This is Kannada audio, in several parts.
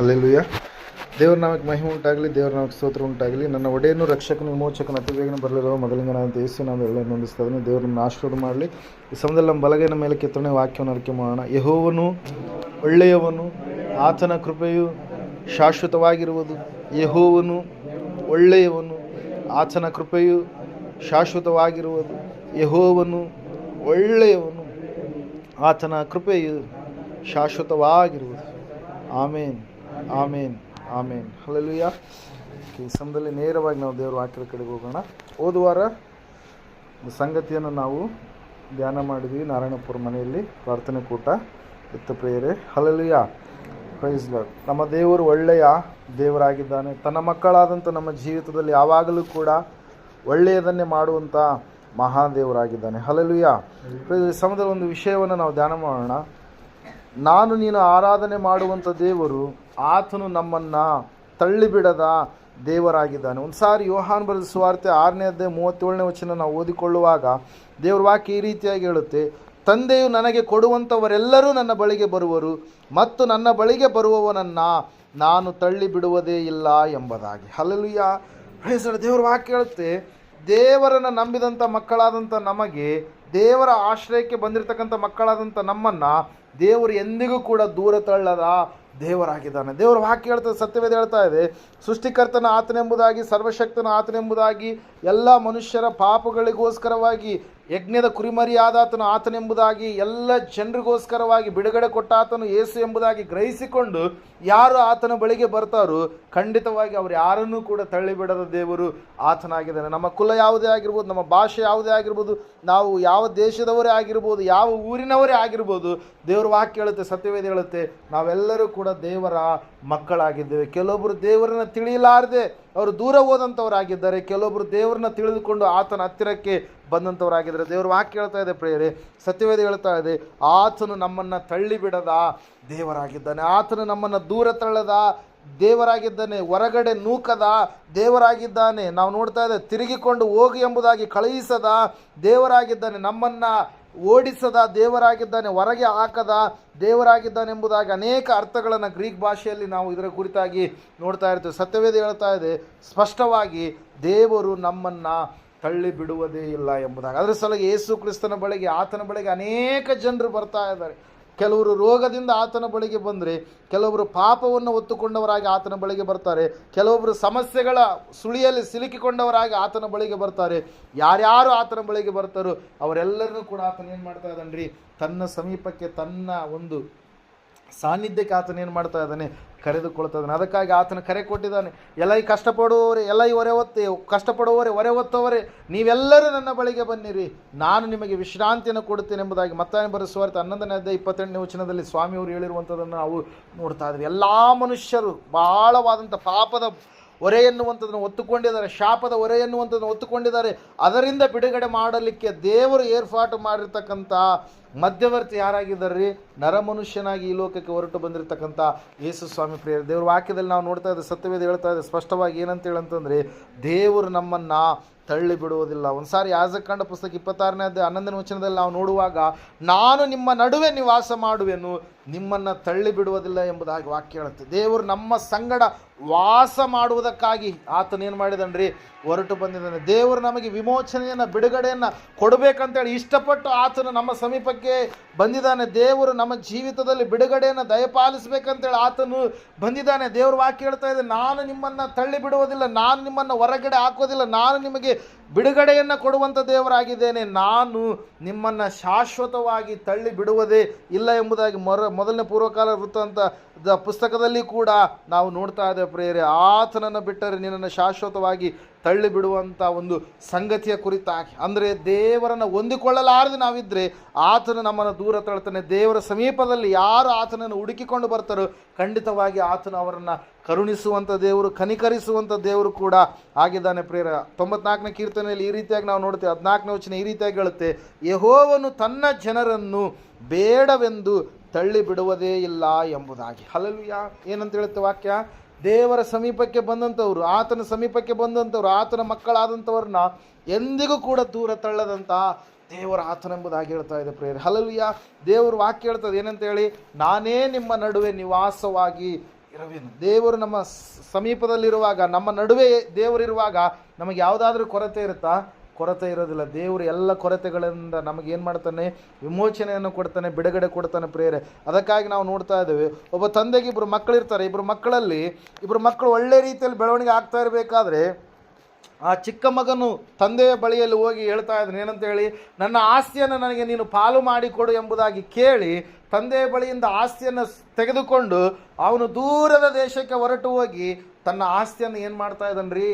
ಅಲ್ಲೆಲ್ಲುಯ್ಯ ದೇವ್ರ ನಾಮಕ್ಕೆ ಮಹಿಮೆ ಉಂಟಾಗಲಿ, ದೇವ್ರ ನಾಮಕ್ಕೆ ಸ್ತೋತ್ರ ಉಂಟಾಗಲಿ. ನನ್ನ ಒಡೆಯನ್ನು ರಕ್ಷಕನ, ವಿಮೋಚಕನ ಅತಿ ಬೇಗನೆ ಬರಲಿರುವ ನಾನು ಯೇಸು ನಾವು ಎಲ್ಲ ನಂಬಿಸ್ತಾ ಇದ್ದೀನಿ ದೇವ್ರನ್ನ ಆಶೀರ್ವಾದ ಮಾಡಲಿ. ಈ ಸಮಯದಲ್ಲಿ ನಮ್ಮ ಬಲಗೈನ ಮೇಲೆ ಕೆತ್ತನೆ ವಾಕ್ಯವನ್ನು ಅರಿಕೆ ಮಾಡೋಣ. ಯಹೋವನು ಒಳ್ಳೆಯವನು, ಆತನ ಕೃಪೆಯು ಶಾಶ್ವತವಾಗಿರುವುದು. ಯಹೋವನು ಒಳ್ಳೆಯವನು, ಆತನ ಕೃಪೆಯು ಶಾಶ್ವತವಾಗಿರುವುದು. ಯಹೋವನು ಒಳ್ಳೆಯವನು, ಆತನ ಕೃಪೆಯು ಶಾಶ್ವತವಾಗಿರುವುದು. ಆಮೇನ್. ಆಮೇನ್ ಆಮೇನ್. ಹಲಲುಯ್ಯ ಈ ಸಮಯದಲ್ಲಿ ನೇರವಾಗಿ ನಾವು ದೇವರ ವಾಕ್ಯದ ಕಡೆಗೆ ಹೋಗೋಣ. ಹೋದ ವಾರ ಸಂಗತಿಯನ್ನು ನಾವು ಧ್ಯಾನ ಮಾಡಿದ್ವಿ ನಾರಾಯಣಪುರ ಮನೆಯಲ್ಲಿ, ಪ್ರಾರ್ಥನೆ ಕೂಟ, ಎತ್ತ ಪ್ರೇಯರೆ. ಹಲಲುಯ್ಯ ಪ್ರೈಸ್ ನಮ್ಮ ದೇವರು ಒಳ್ಳೆಯ ದೇವರಾಗಿದ್ದಾನೆ. ತನ್ನ ಮಕ್ಕಳಾದಂಥ ನಮ್ಮ ಜೀವಿತದಲ್ಲಿ ಯಾವಾಗಲೂ ಕೂಡ ಒಳ್ಳೆಯದನ್ನೇ ಮಾಡುವಂಥ ಮಹಾದೇವರಾಗಿದ್ದಾನೆ. ಹಲಲುಯ್ಯ ಸಮಯದಲ್ಲಿ ಒಂದು ವಿಷಯವನ್ನು ನಾವು ಧ್ಯಾನ ಮಾಡೋಣ. ನಾನು ನೀನು ಆರಾಧನೆ ಮಾಡುವಂಥ ದೇವರು, ಆತನು ನಮ್ಮನ್ನು ತಳ್ಳಿಬಿಡದ ದೇವರಾಗಿದ್ದಾನೆ. ಒಂದು ಸಾರಿ ಯೋಹಾನ್ ಬರೆದ ಸುವಾರ್ತೆ ಆರನೇ ಅಧ್ಯಾಯ ಮೂವತ್ತೇಳನೇ ವಚನ ನಾವು ಓದಿಕೊಳ್ಳುವಾಗ ದೇವ್ರ ವಾಕ್ಯ ಈ ರೀತಿಯಾಗಿ ಹೇಳುತ್ತೆ, ತಂದೆಯು ನನಗೆ ಕೊಡುವಂಥವರೆಲ್ಲರೂ ನನ್ನ ಬಳಿಗೆ ಬರುವರು ಮತ್ತು ನನ್ನ ಬಳಿಗೆ ಬರುವವನನ್ನು ನಾನು ತಳ್ಳಿ ಬಿಡುವುದೇ ಇಲ್ಲ ಎಂಬುದಾಗಿ. ಹಲಲುಯ್ಯ ಪ್ರೈಸರ ದೇವ್ರ ವಾಕ್ಯ ಹೇಳುತ್ತೆ, ದೇವರನ್ನು ನಂಬಿದಂಥ ಮಕ್ಕಳಾದಂಥ ನಮಗೆ ದೇವರ ಆಶ್ರಯಕ್ಕೆ ಬಂದಿರತಕ್ಕಂಥ ಮಕ್ಕಳಾದಂಥ ನಮ್ಮನ್ನು ದೇವರು ಎಂದಿಗೂ ಕೂಡ ದೂರ ತಳ್ಳದ ದೇವರಾಗಿದ್ದಾನೆ. ದೇವರ ವಾಕ್ಯ ಹೇಳ್ತದೆ, ಸತ್ಯವೇದ ಹೇಳ್ತಾ ಇದೆ, ಸೃಷ್ಟಿಕರ್ತನ ಆತನೆಂಬುದಾಗಿ, ಸರ್ವಶಕ್ತನ ಆತನೆಂಬುದಾಗಿ, ಎಲ್ಲ ಮನುಷ್ಯರ ಪಾಪಗಳಿಗೋಸ್ಕರವಾಗಿ ಯಜ್ಞದ ಕುರಿಮರಿಯಾದಾತನು ಆತನೆಂಬುದಾಗಿ ಎಲ್ಲ ಜನರಿಗೋಸ್ಕರವಾಗಿ ಬಿಡುಗಡೆ ಕೊಟ್ಟ ಆತನು ಏಸು ಎಂಬುದಾಗಿ ಗ್ರಹಿಸಿಕೊಂಡು ಯಾರು ಆತನ ಬಳಿಗೆ ಬರ್ತಾರೋ ಖಂಡಿತವಾಗಿ ಅವರು ಯಾರನ್ನೂ ಕೂಡ ತಳ್ಳಿಬಿಡದ ದೇವರು ಆತನಾಗಿದ್ದಾನೆ. ನಮ್ಮ ಕುಲ ಯಾವುದೇ ಆಗಿರ್ಬೋದು, ನಮ್ಮ ಭಾಷೆ ಯಾವುದೇ ಆಗಿರ್ಬೋದು, ನಾವು ಯಾವ ದೇಶದವರೇ ಆಗಿರ್ಬೋದು, ಯಾವ ಊರಿನವರೇ ಆಗಿರ್ಬೋದು, ದೇವರ ವಾಕ್ಯ ಹೇಳುತ್ತೆ, ಸತ್ಯವೇದ ಹೇಳುತ್ತೆ, ನಾವೆಲ್ಲರೂ ಕೂಡ ದೇವರ ಮಕ್ಕಳಾಗಿದ್ದೇವೆ. ಕೆಲವೊಬ್ಬರು ದೇವರನ್ನು ತಿಳಿಯಲಾರದೆ ಅವರು ದೂರ ಹೋದಂಥವರಾಗಿದ್ದಾರೆ ಕೆಲವೊಬ್ಬರು ದೇವರನ್ನ ತಿಳಿದುಕೊಂಡು ಆತನ ಹತ್ತಿರಕ್ಕೆ ಬಂದಂಥವರಾಗಿದ್ದಾರೆ ದೇವರು ವಾಕ್ಯ ಹೇಳ್ತಾ ಇದೆ ಪ್ರೇರೆ ಸತ್ಯವೇದ ಹೇಳ್ತಾ ಇದೆ, ಆತನು ನಮ್ಮನ್ನು ತಳ್ಳಿಬಿಡದ ದೇವರಾಗಿದ್ದಾನೆ. ಆತನು ನಮ್ಮನ್ನು ದೂರ ತಳ್ಳದ ದೇವರಾಗಿದ್ದಾನೆ. ಹೊರಗಡೆ ನೂಕದ ದೇವರಾಗಿದ್ದಾನೆ. ನಾವು ನೋಡ್ತಾ ಇದ್ದೇವೆ, ತಿರುಗಿಕೊಂಡು ಹೋಗಿ ಎಂಬುದಾಗಿ ಕಳುಹಿಸದ ದೇವರಾಗಿದ್ದಾನೆ. ನಮ್ಮನ್ನು ಓಡಿಸದ ದೇವರಾಗಿದ್ದಾನೆ, ಹೊರಗೆ ಹಾಕದ ದೇವರಾಗಿದ್ದಾನೆ ಎಂಬುದಾಗಿ ಅನೇಕ ಅರ್ಥಗಳನ್ನು ಗ್ರೀಕ್ ಭಾಷೆಯಲ್ಲಿ ನಾವು ಇದರ ಕುರಿತಾಗಿ ನೋಡ್ತಾ ಇರ್ತೀವಿ. ಸತ್ಯವೇದ ಹೇಳ್ತಾ ಇದೆ, ಸ್ಪಷ್ಟವಾಗಿ ದೇವರು ನಮ್ಮನ್ನು ತಳ್ಳಿ ಬಿಡುವುದೇ ಇಲ್ಲ ಎಂಬುದಾಗಿ. ಅದರ ಸಲುವಾಗಿ ಯೇಸು ಕ್ರಿಸ್ತನ ಬಳಿಗೆ, ಆತನ ಬಳಿಗೆ ಅನೇಕ ಜನರು ಬರ್ತಾ ಇದ್ದಾರೆ. ಕೆಲವರು ರೋಗದಿಂದ ಆತನ ಬಳಿಗೆ ಬಂದರೆ, ಕೆಲವರು ಪಾಪವನ್ನು ಒತ್ತುಕೊಂಡವರಾಗಿ ಆತನ ಬಳಿಗೆ ಬರ್ತಾರೆ ಕೆಲವೊಬ್ಬರು ಸಮಸ್ಯೆಗಳ ಸುಳಿಯಲ್ಲಿ ಸಿಲುಕಿಕೊಂಡವರಾಗಿ ಆತನ ಬಳಿಗೆ ಬರ್ತಾರೆ. ಯಾರ್ಯಾರು ಆತನ ಬಳಿಗೆ ಬರ್ತಾರೋ ಅವರೆಲ್ಲರನ್ನೂ ಕೂಡ ಆತನ ಏನು ಮಾಡ್ತಾ ಇದ್ದಾನೆ ರೀ? ತನ್ನ ಸಮೀಪಕ್ಕೆ ತನ್ನ ಒಂದು ಸಾನ್ನಿಧ್ಯಕ್ಕೆ ಆತನ ಏನು ಮಾಡ್ತಾ ಇದ್ದಾನೆ? ಕರೆದುಕೊಳ್ತಾ ಅದಕ್ಕಾಗಿ ಆತನ ಕರೆ ಕೊಟ್ಟಿದ್ದಾನೆ. ಎಲ್ಲ ಈ ಕಷ್ಟಪಡುವವರೇ, ಎಲ್ಲ ಈ ಹೊರೆ ಒತ್ತೆ ಕಷ್ಟಪಡುವವರೇ ಹೊರೆ ಒತ್ತವರೇ ನೀವೆಲ್ಲರೂ ನನ್ನ ಬಳಿಗೆ ಬನ್ನಿರಿ. ನಾನು ನಿಮಗೆ ವಿಶ್ರಾಂತಿಯನ್ನು ಕೊಡುತ್ತೇನೆ ಎಂಬುದಾಗಿ ಮತ್ತಾನೆ ಬರೆಸುವಾರ್ಥ ಹನ್ನೊಂದನೇ ಅಧ್ಯಾಯ ಇಪ್ಪತ್ತೆಂಟನೇ ವಚನದಲ್ಲಿ ಸ್ವಾಮಿಯವರು ಹೇಳಿರುವಂಥದ್ದನ್ನು ನಾವು ನೋಡ್ತಾ ಇದ್ವಿ ಎಲ್ಲ ಮನುಷ್ಯರು ಬಹಳವಾದಂಥ ಪಾಪದ ಹೊರೆ ಎನ್ನುವಂಥದ್ದನ್ನು ಒತ್ತುಕೊಂಡಿದ್ದಾರೆ, ಶಾಪದ ಹೊರೆ ಎನ್ನುವಂಥದ್ದನ್ನು ಒತ್ತುಕೊಂಡಿದ್ದಾರೆ. ಅದರಿಂದ ಬಿಡುಗಡೆ ಮಾಡಲಿಕ್ಕೆ ದೇವರು ಏರ್ಪಾಟು ಮಾಡಿರ್ತಕ್ಕಂಥ ಮಧ್ಯವರ್ತಿ ಯಾರಾಗಿದ್ದಾರೆ? ನರಮನುಷ್ಯನಾಗಿ ಈ ಲೋಕಕ್ಕೆ ಹೊರಟು ಬಂದಿರತಕ್ಕಂಥ ಯೇಸು ಸ್ವಾಮಿ ಪ್ರಿಯರು, ದೇವ್ರ ವಾಕ್ಯದಲ್ಲಿ ನಾವು ನೋಡ್ತಾ ಇದ್ದೆ ಸತ್ಯವೇದ ಹೇಳ್ತಾ ಇದೆ ಸ್ಪಷ್ಟವಾಗಿ ಏನಂತ ಹೇಳಂತಂದರೆ, ದೇವರು ನಮ್ಮನ್ನು ತಳ್ಳಿ ಬಿಡುವುದಿಲ್ಲ. ಒಂದು ಸಾರಿ ಯಾಜಕಂಡ ಪುಸ್ತಕ ಇಪ್ಪತ್ತಾರನೇ ಹನ್ನೊಂದನೇ ವಚನದಲ್ಲಿ ನಾವು ನೋಡುವಾಗ, ನಾನು ನಿಮ್ಮ ನಡುವೆ ನಿವಾಸ ಮಾಡುವೆನು, ನಿಮ್ಮನ್ನು ತಳ್ಳಿ ಬಿಡುವುದಿಲ್ಲ ಎಂಬುದಾಗಿ ವಾಕ್ಯ ಹೇಳುತ್ತೆ. ದೇವರು ನಮ್ಮ ಸಂಗಡ ವಾಸ ಮಾಡುವುದಕ್ಕಾಗಿ ಆತನೇನು ಮಾಡಿದನ್ರಿ? ಹೊರಟು ಬಂದಿದ್ದಾನೆ. ದೇವರು ನಮಗೆ ವಿಮೋಚನೆಯನ್ನು, ಬಿಡುಗಡೆಯನ್ನು ಕೊಡಬೇಕಂತೇಳಿ ಇಷ್ಟಪಟ್ಟು ಆತನು ನಮ್ಮ ಸಮೀಪಕ್ಕೆ ಬಂದಿದ್ದಾನೆ. ದೇವರು ನಮ್ಮ ಜೀವಿತದಲ್ಲಿ ಬಿಡುಗಡೆಯನ್ನು ದಯಪಾಲಿಸಬೇಕಂತೇಳಿ ಆತನು ಬಂದಿದ್ದಾನೆ. ದೇವರು ವಾಕ್ಯ ಹೇಳ್ತಾ ಇದೆ, ನಾನು ನಿಮ್ಮನ್ನು ತಳ್ಳಿ ಬಿಡುವುದಿಲ್ಲ, ನಾನು ನಿಮ್ಮನ್ನು ಹೊರಗಡೆ ಹಾಕೋದಿಲ್ಲ ನಾನು ನಿಮಗೆ ಬಿಡುಗಡೆಯನ್ನು ಕೊಡುವಂಥ ದೇವರಾಗಿದ್ದೇನೆ. ನಾನು ನಿಮ್ಮನ್ನು ಶಾಶ್ವತವಾಗಿ ತಳ್ಳಿ ಬಿಡುವುದೇ ಇಲ್ಲ ಎಂಬುದಾಗಿ ಮೊರ, ಮೊದಲನೇ ಪೂರ್ವಕಾಲ ವೃತ್ತ ಪುಸ್ತಕದಲ್ಲಿ ಕೂಡ ನಾವು ನೋಡ್ತಾ ಇದ್ದೇವೆ ಪ್ರೇರೆ ಆತನನ್ನು ಬಿಟ್ಟರೆ ನಿನ್ನನ್ನು ಶಾಶ್ವತವಾಗಿ ತಳ್ಳಿ ಬಿಡುವಂಥ ಒಂದು ಸಂಗತಿಯ ಕುರಿತಾಗಿ. ಅಂದರೆ ದೇವರನ್ನು ಹೊಂದಿಕೊಳ್ಳಲಾರದೆ ನಾವಿದ್ದರೆ ಆತನು ನಮ್ಮನ್ನು ದೂರ ತಳ್ತಾನೆ. ದೇವರ ಸಮೀಪದಲ್ಲಿ ಯಾರು ಆತನನ್ನು ಹುಡುಕಿಕೊಂಡು ಬರ್ತಾರೋ ಖಂಡಿತವಾಗಿ ಆತನು ಅವರನ್ನು ಕರುಣಿಸುವಂಥ ದೇವರು ಕನಿಕರಿಸುವಂಥ ದೇವರು ಕೂಡ ಆಗಿದ್ದಾನೆ ಪ್ರೇರ ತೊಂಬತ್ನಾಲ್ಕನೇ ಕೀರ್ತನೆಯಲ್ಲಿ ಈ ರೀತಿಯಾಗಿ ನಾವು ನೋಡ್ತೇವೆ ಹದಿನಾಲ್ಕನೇ ವಚನ ಈ ರೀತಿಯಾಗಿ ಹೇಳುತ್ತೆ, ಯಹೋವನು ತನ್ನ ಜನರನ್ನು ಬೇಡವೆಂದು ತಳ್ಳಿ ಬಿಡುವುದೇ ಇಲ್ಲ ಎಂಬುದಾಗಿ. ಹಲಲುಯ ಏನಂತ ಹೇಳುತ್ತೆ ವಾಕ್ಯ? ದೇವರ ಸಮೀಪಕ್ಕೆ ಬಂದಂಥವ್ರು, ಆತನ ಸಮೀಪಕ್ಕೆ ಬಂದಂಥವ್ರು, ಆತನ ಮಕ್ಕಳಾದಂಥವ್ರನ್ನ ಎಂದಿಗೂ ಕೂಡ ದೂರ ತಳ್ಳದಂಥ ದೇವರ ಆತನೆಂಬುದಾಗಿ ಹೇಳ್ತಾ ಇದೆ ಪ್ರೇಯರ್. ಹಲಲುಯ್ಯ ದೇವರು ವಾಕ್ಯ ಹೇಳ್ತದೆ, ಏನಂತ ಹೇಳಿ? ನಾನೇ ನಿಮ್ಮ ನಡುವೆ ನಿವಾಸವಾಗಿ ಇರುವೆನು? ದೇವರು ನಮ್ಮ ಸಮೀಪದಲ್ಲಿರುವಾಗ, ನಮ್ಮ ನಡುವೆ ದೇವರಿರುವಾಗ ನಮಗೆ ಯಾವುದಾದ್ರೂ ಕೊರತೆ ಇರುತ್ತಾ? ಕೊರತೆ ಇರೋದಿಲ್ಲ. ದೇವರು ಎಲ್ಲ ಕೊರತೆಗಳಿಂದ ನಮಗೆ ಏನು ಮಾಡ್ತಾನೆ? ವಿಮೋಚನೆಯನ್ನು ಕೊಡ್ತಾನೆ, ಬಿಡುಗಡೆ ಕೊಡ್ತಾನೆ ಪ್ರೇರೆ ಅದಕ್ಕಾಗಿ ನಾವು ನೋಡ್ತಾ ಇದ್ದೇವೆ, ಒಬ್ಬ ತಂದೆಗೆ ಇಬ್ಬರು ಮಕ್ಕಳಿರ್ತಾರೆ. ಇಬ್ಬರು ಮಕ್ಕಳಲ್ಲಿ ಇಬ್ಬರು ಮಕ್ಕಳು ಒಳ್ಳೆ ರೀತಿಯಲ್ಲಿ ಬೆಳವಣಿಗೆ ಆಗ್ತಾ ಇರಬೇಕಾದ್ರೆ ಆ ಚಿಕ್ಕ ಮಗನು ತಂದೆಯ ಬಳಿಯಲ್ಲಿ ಹೋಗಿ ಹೇಳ್ತಾ ಇದ್ದಾನೆ, ಏನಂತ ಹೇಳಿ, ನನ್ನ ಆಸ್ತಿಯನ್ನು ನನಗೆ ನೀನು ಪಾಲು ಮಾಡಿಕೊಡು ಎಂಬುದಾಗಿ ಕೇಳಿ ತಂದೆಯ ಬಳಿಯಿಂದ ಆಸ್ತಿಯನ್ನು ತೆಗೆದುಕೊಂಡು ಅವನು ದೂರದ ದೇಶಕ್ಕೆ ಹೊರಟು ಹೋಗಿ ತನ್ನ ಆಸ್ತಿಯನ್ನು ಏನು ಮಾಡ್ತಾ ರೀ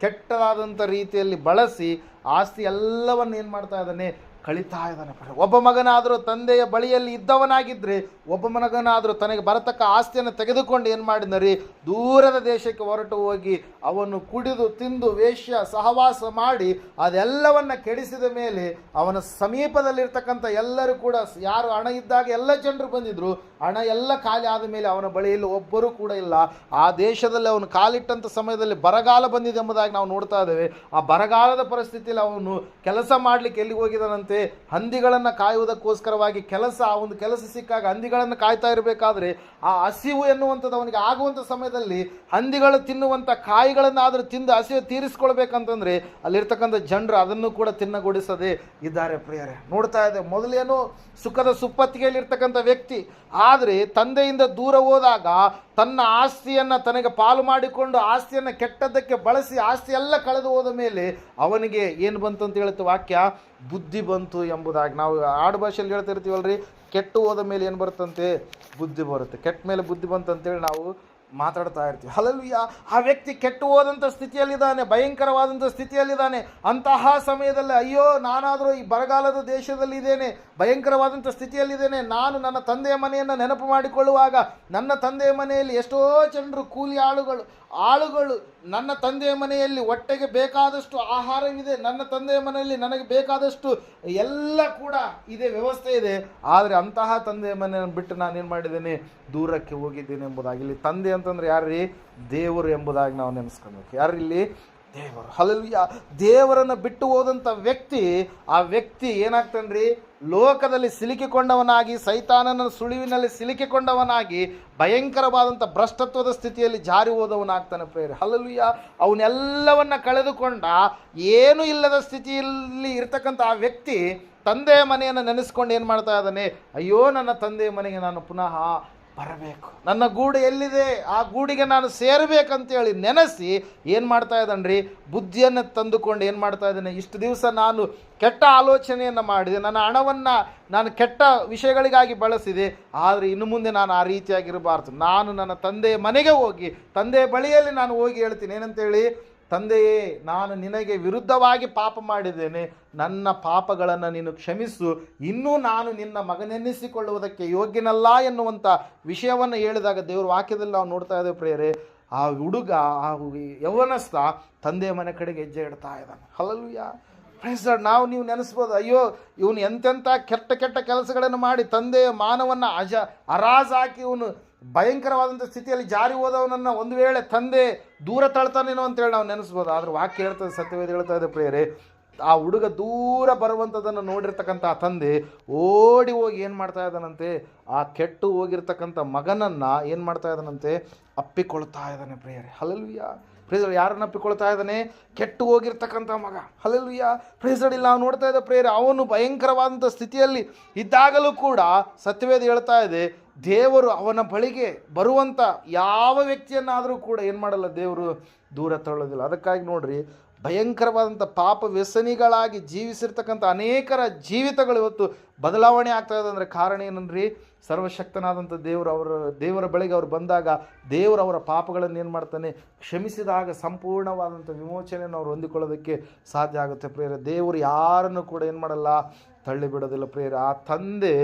ಕೆಟ್ಟದಾದಂಥ ರೀತಿಯಲ್ಲಿ ಬಳಸಿ ಆಸ್ತಿ ಎಲ್ಲವನ್ನು ಏನು ಮಾಡ್ತಾ ಇದ್ದಾನೆ? ಕಳಿತಾ ಇದ್ದಾನೆ. ಒಬ್ಬ ಮಗನಾದರೂ ತಂದೆಯ ಬಳಿಯಲ್ಲಿ ಇದ್ದವನಾಗಿದ್ದರೆ ಒಬ್ಬ ಮಗನಾದರೂ ತನಗೆ ಬರತಕ್ಕ ಆಸ್ತಿಯನ್ನು ತೆಗೆದುಕೊಂಡು ಏನು ಮಾಡಿದರಿ ದೂರದ ದೇಶಕ್ಕೆ ಹೊರಟು ಹೋಗಿ ಅವನು ಕುಡಿದು ತಿಂದು ವೇಶ್ಯ ಸಹವಾಸ ಮಾಡಿ ಅದೆಲ್ಲವನ್ನು ಕೆಡಿಸಿದ ಮೇಲೆ ಅವನ ಸಮೀಪದಲ್ಲಿರ್ತಕ್ಕಂಥ ಎಲ್ಲರೂ ಕೂಡ ಯಾರು ಹಣ ಇದ್ದಾಗ ಎಲ್ಲ ಜನರು ಬಂದಿದ್ದರು ಹಣ ಎಲ್ಲ ಖಾಲಿ ಆದ ಮೇಲೆ ಅವನ ಬಳಿಯಲ್ಲಿ ಒಬ್ಬರೂ ಕೂಡ ಇಲ್ಲ. ಆ ದೇಶದಲ್ಲಿ ಅವನು ಕಾಲಿಟ್ಟಂಥ ಸಮಯದಲ್ಲಿ ಬರಗಾಲ ಬಂದಿದೆ ಎಂಬುದಾಗಿ ನಾವು ನೋಡ್ತಾ ಇದ್ದೇವೆ. ಆ ಬರಗಾಲದ ಪರಿಸ್ಥಿತಿಯಲ್ಲಿ ಅವನು ಕೆಲಸ ಮಾಡಲಿಕ್ಕೆ ಎಲ್ಲಿಗೆ ಹೋಗಿದ್ದಾನಂತೆ? ಹಂದಿಗಳನ್ನು ಕಾಯುವುದಕ್ಕೋಸ್ಕರವಾಗಿ ಕೆಲಸ, ಆ ಒಂದು ಕೆಲಸ ಸಿಕ್ಕಾಗ ಹಂದಿಗಳನ್ನು ಕಾಯ್ತಾ ಇರಬೇಕಾದ್ರೆ ಆ ಹಸಿವು ಎನ್ನುವಂಥದ್ದು ಅವನಿಗೆ ಆಗುವಂಥ ಸಮಯದಲ್ಲಿ ಹಂದಿಗಳು ತಿನ್ನುವಂಥ ಕಾಯಿಗಳನ್ನಾದರೂ ತಿಂದು ಹಸಿವು ತೀರಿಸ್ಕೊಳ್ಬೇಕಂತಂದರೆ ಅಲ್ಲಿರ್ತಕ್ಕಂಥ ಜನರು ಅದನ್ನು ಕೂಡ ತಿನ್ನಗೊಡಿಸದೆ ಇದ್ದಾರೆ ಪ್ರಿಯರೇ. ನೋಡ್ತಾ ಇದೆ, ಮೊದಲೇನು ಸುಖದ ಸುಪ್ಪತ್ತಿಗೆಯಲ್ಲಿರ್ತಕ್ಕಂಥ ವ್ಯಕ್ತಿ, ಆದರೆ ತಂದೆಯಿಂದ ದೂರ ಹೋದಾಗ ತನ್ನ ಆಸ್ತಿಯನ್ನು ತನಗೆ ಪಾಲು ಮಾಡಿಕೊಂಡು ಆಸ್ತಿಯನ್ನು ಕೆಟ್ಟದ್ದಕ್ಕೆ ಬಳಸಿ ಆಸ್ತಿ ಎಲ್ಲ ಕಳೆದು ಹೋದ ಮೇಲೆ ಅವನಿಗೆ ಏನು ಬಂತು ಅಂತ ಹೇಳುತ್ತೆ ವಾಕ್ಯ? ಬುದ್ಧಿ ಬಂತು ಎಂಬುದಾಗಿ ನಾವು ಆಡು ಭಾಷೆಯಲ್ಲಿ ಹೇಳ್ತಾ ಇರ್ತೀವಲ್ರಿ, ಕೆಟ್ಟು ಹೋದ ಮೇಲೆ ಏನು ಬರುತ್ತಂತೆ? ಬುದ್ಧಿ ಬರುತ್ತೆ. ಕೆಟ್ಟ ಮೇಲೆ ಬುದ್ಧಿ ಬಂತಂತೇಳಿ ನಾವು ಮಾತಾಡ್ತಾ ಇರ್ತೀವಿ. ಹಲಲುಯ್ಯ ಆ ವ್ಯಕ್ತಿ ಕೆಟ್ಟು ಹೋದಂಥ ಸ್ಥಿತಿಯಲ್ಲಿದ್ದಾನೆ ಭಯಂಕರವಾದಂಥ ಸ್ಥಿತಿಯಲ್ಲಿದ್ದಾನೆ. ಅಂತಹ ಸಮಯದಲ್ಲಿ ಅಯ್ಯೋ, ನಾನಾದರೂ ಈ ಬರಗಾಲದ ದೇಶದಲ್ಲಿದ್ದೇನೆ ಭಯಂಕರವಾದಂಥ ಸ್ಥಿತಿಯಲ್ಲಿದ್ದೇನೆ. ನಾನು ನನ್ನ ತಂದೆಯ ಮನೆಯನ್ನು ನೆನಪು ಮಾಡಿಕೊಳ್ಳುವಾಗ ನನ್ನ ತಂದೆಯ ಮನೆಯಲ್ಲಿ ಎಷ್ಟೋ ಜನರು ಕೂಲಿ ಆಳುಗಳು ಆಳುಗಳು ನನ್ನ ತಂದೆಯ ಮನೆಯಲ್ಲಿ ಹೊಟ್ಟೆಗೆ ಬೇಕಾದಷ್ಟು ಆಹಾರವಿದೆ, ನನ್ನ ತಂದೆಯ ಮನೆಯಲ್ಲಿ ನನಗೆ ಬೇಕಾದಷ್ಟು ಎಲ್ಲ ಕೂಡ ಇದೆ, ವ್ಯವಸ್ಥೆ ಇದೆ. ಆದರೆ ಅಂತಹ ತಂದೆಯ ಮನೆಯನ್ನು ಬಿಟ್ಟು ನಾನೇನು ಮಾಡಿದ್ದೇನೆ? ದೂರಕ್ಕೆ ಹೋಗಿದ್ದೇನೆ ಎಂಬುದಾಗಿ. ಇಲ್ಲಿ ತಂದೆ ಅಂತಂದ್ರೆ ಯಾರ್ರೀ? ದೇವರು ಎಂಬುದಾಗಿ ನಾವು ನೆನೆಸ್ಕೊಬೇಕು. ಯಾರು ಇಲ್ಲಿ ದೇವರು. ಹಲಲ್ಯ ದೇವರನ್ನು ಬಿಟ್ಟು ಹೋದಂಥ ವ್ಯಕ್ತಿ, ಆ ವ್ಯಕ್ತಿ ಏನಾಗ್ತಾನ್ರಿ? ಲೋಕದಲ್ಲಿ ಸಿಲುಕಿಕೊಂಡವನಾಗಿ, ಸೈತಾನನ ಸುಳಿವಿನಲ್ಲಿ ಸಿಲುಕಿಕೊಂಡವನಾಗಿ ಭಯಂಕರವಾದಂಥ ಭ್ರಷ್ಟತ್ವದ ಸ್ಥಿತಿಯಲ್ಲಿ ಜಾರಿ ಹೋದವನಾಗ್ತಾನೆ ಪ್ರೇರಿ ಹಲಲುಯ್ಯ ಅವನ್ನೆಲ್ಲವನ್ನ ಕಳೆದುಕೊಂಡ, ಏನೂ ಇಲ್ಲದ ಸ್ಥಿತಿಯಲ್ಲಿ ಇರ್ತಕ್ಕಂಥ ಆ ವ್ಯಕ್ತಿ ತಂದೆಯ ಮನೆಯನ್ನು ನೆನೆಸ್ಕೊಂಡು ಏನು ಮಾಡ್ತಾ ಇದ್ದಾನೆ? ಅಯ್ಯೋ, ನನ್ನ ತಂದೆಯ ಮನೆಗೆ ನಾನು ಪುನಃ ಬರಬೇಕು. ನನ್ನ ಗೂಡು ಎಲ್ಲಿದೆ? ಆ ಗೂಡಿಗೆ ನಾನು ಸೇರಬೇಕಂತೇಳಿ ನೆನೆಸಿ ಏನು ಮಾಡ್ತಾ ರೀ ಬುದ್ಧಿಯನ್ನು ತಂದುಕೊಂಡು ಏನು ಮಾಡ್ತಾ ಇದ್ದೇನೆ? ಇಷ್ಟು ದಿವಸ ನಾನು ಕೆಟ್ಟ ಆಲೋಚನೆಯನ್ನು ಮಾಡಿದೆ. ನನ್ನ ಹಣವನ್ನು ನಾನು ಕೆಟ್ಟ ವಿಷಯಗಳಿಗಾಗಿ ಬಳಸಿದೆ. ಆದರೆ ಇನ್ನು ಮುಂದೆ ನಾನು ಆ ರೀತಿಯಾಗಿರಬಾರ್ದು. ನಾನು ನನ್ನ ತಂದೆಯ ಮನೆಗೆ ಹೋಗಿ, ತಂದೆಯ ಬಳಿಯಲ್ಲಿ ನಾನು ಹೋಗಿ ಹೇಳ್ತೀನಿ. ಏನಂತೇಳಿ? ತಂದೆಯೇ, ನಾನು ನಿನಗೆ ವಿರುದ್ಧವಾಗಿ ಪಾಪ ಮಾಡಿದ್ದೇನೆ. ನನ್ನ ಪಾಪಗಳನ್ನು ನೀನು ಕ್ಷಮಿಸು. ಇನ್ನೂ ನಾನು ನಿನ್ನ ಮಗನೆನ್ನಿಸಿಕೊಳ್ಳುವುದಕ್ಕೆ ಯೋಗ್ಯನಲ್ಲ ಎನ್ನುವಂಥ ವಿಷಯವನ್ನು ಹೇಳಿದಾಗ ದೇವರು ವಾಕ್ಯದಲ್ಲಿ ನಾವು ನೋಡ್ತಾ ಇದ್ದೇವೆ ಪ್ರೇರೆ ಆ ಹುಡುಗ, ಆ ಯೌವನಸ್ಥ ತಂದೆಯ ಮನೆ ಕಡೆಗೆ ಹೆಜ್ಜೆ ಇಡ್ತಾ ಇದ್ದಾನೆ. ಹಲಲುಯ್ಯ ಪ್ರೇಸರ್ ನಾವು ನೀವು ನೆನೆಸ್ಬೋದು, ಅಯ್ಯೋ, ಇವನು ಎಂತೆಂಥ ಕೆಟ್ಟ ಕೆಟ್ಟ ಕೆಲಸಗಳನ್ನು ಮಾಡಿ ತಂದೆಯ ಮಾನವನ್ನು ಅಜ, ಅರಾಜಾಕಿ ಇವನು ಭಯಂಕರವಾದಂಥ ಸ್ಥಿತಿಯಲ್ಲಿ ಜಾರಿ ಹೋದವನನ್ನು ಒಂದು ವೇಳೆ ತಂದೆ ದೂರ ತಳ್ತಾನೇನೋ ಅಂತೇಳಿ ನಾವು ನೆನೆಸ್ಬೋದು. ಆದರೆ ವಾಕ್ಯ ಹೇಳ್ತದೆ, ಸತ್ಯವೇದ ಹೇಳ್ತಾ ಇದೆ ಪ್ರಿಯರೇ. ಆ ಹುಡುಗ ದೂರ ಬರುವಂಥದ್ದನ್ನು ನೋಡಿರ್ತಕ್ಕಂಥ ಆ ತಂದೆ ಓಡಿ ಹೋಗಿ ಏನು ಮಾಡ್ತಾ ಇದ್ದಾನಂತೆ? ಆ ಕೆಟ್ಟು ಹೋಗಿರ್ತಕ್ಕಂಥ ಮಗನನ್ನು ಏನು ಮಾಡ್ತಾ ಇದ್ದಾನಂತೆ? ಅಪ್ಪಿಕೊಳ್ತಾ ಇದ್ದಾನೆ ಪ್ರಿಯರೇ. ಹಲಲ್ವಿಯ ಪ್ರೇಸಡ್ ಯಾರನ್ನು ಅಪ್ಪಿಕೊಳ್ತಾ ಇದ್ದಾನೆ? ಕೆಟ್ಟು ಹೋಗಿರ್ತಕ್ಕಂಥ ಮಗ. ಹಲಲ್ವಿಯ ಪ್ರೇಸಡ್ ಇಲ್ಲಿ ನಾವು ನೋಡ್ತಾ ಇದ್ದ ಪ್ರೇಯರ್, ಅವನು ಭಯಂಕರವಾದಂಥ ಸ್ಥಿತಿಯಲ್ಲಿ ಇದ್ದಾಗಲೂ ಕೂಡ ಸತ್ಯವೇದ ಹೇಳ್ತಾ ಇದೆ ದೇವರು ಅವನ ಬಳಿಗೆ ಬರುವಂಥ ಯಾವ ವ್ಯಕ್ತಿಯನ್ನಾದರೂ ಕೂಡ ಏನು ಮಾಡಲ್ಲ, ದೇವರು ದೂರ ತಳ್ಳೋದಿಲ್ಲ. ಅದಕ್ಕಾಗಿ ನೋಡ್ರಿ ಭಯಂಕರವಾದಂಥ ಪಾಪ ವ್ಯಸನಿಗಳಾಗಿ ಜೀವಿಸಿರ್ತಕ್ಕಂಥ ಅನೇಕರ ಜೀವಿತಗಳು ಇವತ್ತು ಬದಲಾವಣೆ ಆಗ್ತಾ ಇದೆ ಅಂದರೆ ಕಾರಣ ಏನಂದ್ರಿ ಸರ್ವಶಕ್ತನಾದಂಥ ದೇವರು ಅವರ, ದೇವರ ಬಳಿಗೆ ಅವ್ರು ಬಂದಾಗ ದೇವರು ಅವರ ಪಾಪಗಳನ್ನು ಏನು ಮಾಡ್ತಾನೆ, ಕ್ಷಮಿಸಿದಾಗ ಸಂಪೂರ್ಣವಾದಂಥ ವಿಮೋಚನೆಯನ್ನು ಅವ್ರು ಹೊಂದಿಕೊಳ್ಳೋದಕ್ಕೆ ಸಾಧ್ಯ ಆಗುತ್ತೆ. ಪ್ರೇರ ದೇವರು ಯಾರನ್ನು ಕೂಡ ಏನು ಮಾಡಲ್ಲ ತಳ್ಳಿ ಬಿಡೋದಿಲ್ಲ ಪ್ರೇರ ಆ ತಂದೆ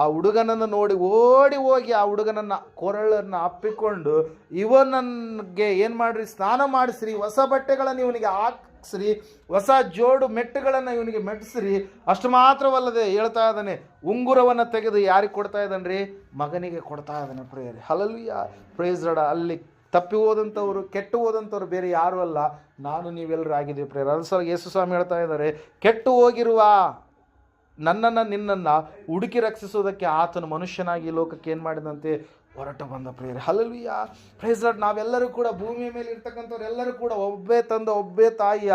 ಆ ಹುಡುಗನನ್ನು ನೋಡಿ ಓಡಿ ಹೋಗಿ ಆ ಹುಡುಗನನ್ನು ಕೊರಳನ್ನು ಅಪ್ಪಿಕೊಂಡು ಇವನಿಗೆ ಏನು ಮಾಡಿರಿ, ಸ್ನಾನ ಮಾಡಿಸ್ರಿ, ಹೊಸ ಬಟ್ಟೆಗಳನ್ನು ಇವನಿಗೆ ಹಾಕ್ಸ್ರಿ, ಹೊಸ ಜೋಡು ಮೆಟ್ಟುಗಳನ್ನು ಇವನಿಗೆ ಮೆಟ್ಟಿಸ್ರಿ. ಅಷ್ಟು ಮಾತ್ರವಲ್ಲದೆ ಹೇಳ್ತಾ ಇದ್ದಾನೆ, ಉಂಗುರವನ್ನು ತೆಗೆದು ಯಾರಿಗೆ ಕೊಡ್ತಾ ಇದ್ದಾನೆ ರೀ ಮಗನಿಗೆ ಕೊಡ್ತಾ ಇದ್ದಾನೆ ಪ್ರೇಯರ್. ಹಲಲ್ವಿಯ ಪ್ರೇಸ್ ರಡ ಅಲ್ಲಿ ತಪ್ಪಿ ಹೋದಂಥವ್ರು, ಕೆಟ್ಟು ಹೋದಂಥವ್ರು ಬೇರೆ ಯಾರೂ ಅಲ್ಲ. ನಾನು ನೀವೆಲ್ಲರೂ ಆಗಿದ್ದೀವಿ ಪ್ರೇಯರ್. ಅದರ ಸಲ ಯೇಸು ಸ್ವಾಮಿ ಹೇಳ್ತಾ ಇದ್ದಾರೆ, ಕೆಟ್ಟು ಹೋಗಿರುವ ನನ್ನನ್ನು, ನಿನ್ನನ್ನು ಹುಡುಕಿ ರಕ್ಷಿಸೋದಕ್ಕೆ ಆತನು ಮನುಷ್ಯನಾಗಿ ಲೋಕಕ್ಕೆ ಏನು ಮಾಡಿದಂತೆ ಹೊರಟು ಬಂದ ಪ್ರೇಯರ್. ಹಲಲುಯ್ಯ ಪ್ರೈಸ್ ಲಾರ್ಡ್ ನಾವೆಲ್ಲರೂ ಕೂಡ ಭೂಮಿಯ ಮೇಲೆ ಇರ್ತಕ್ಕಂಥವ್ರು ಎಲ್ಲರೂ ಕೂಡ ಒಬ್ಬೇ ತಂದ, ಒಬ್ಬೇ ತಾಯಿಯ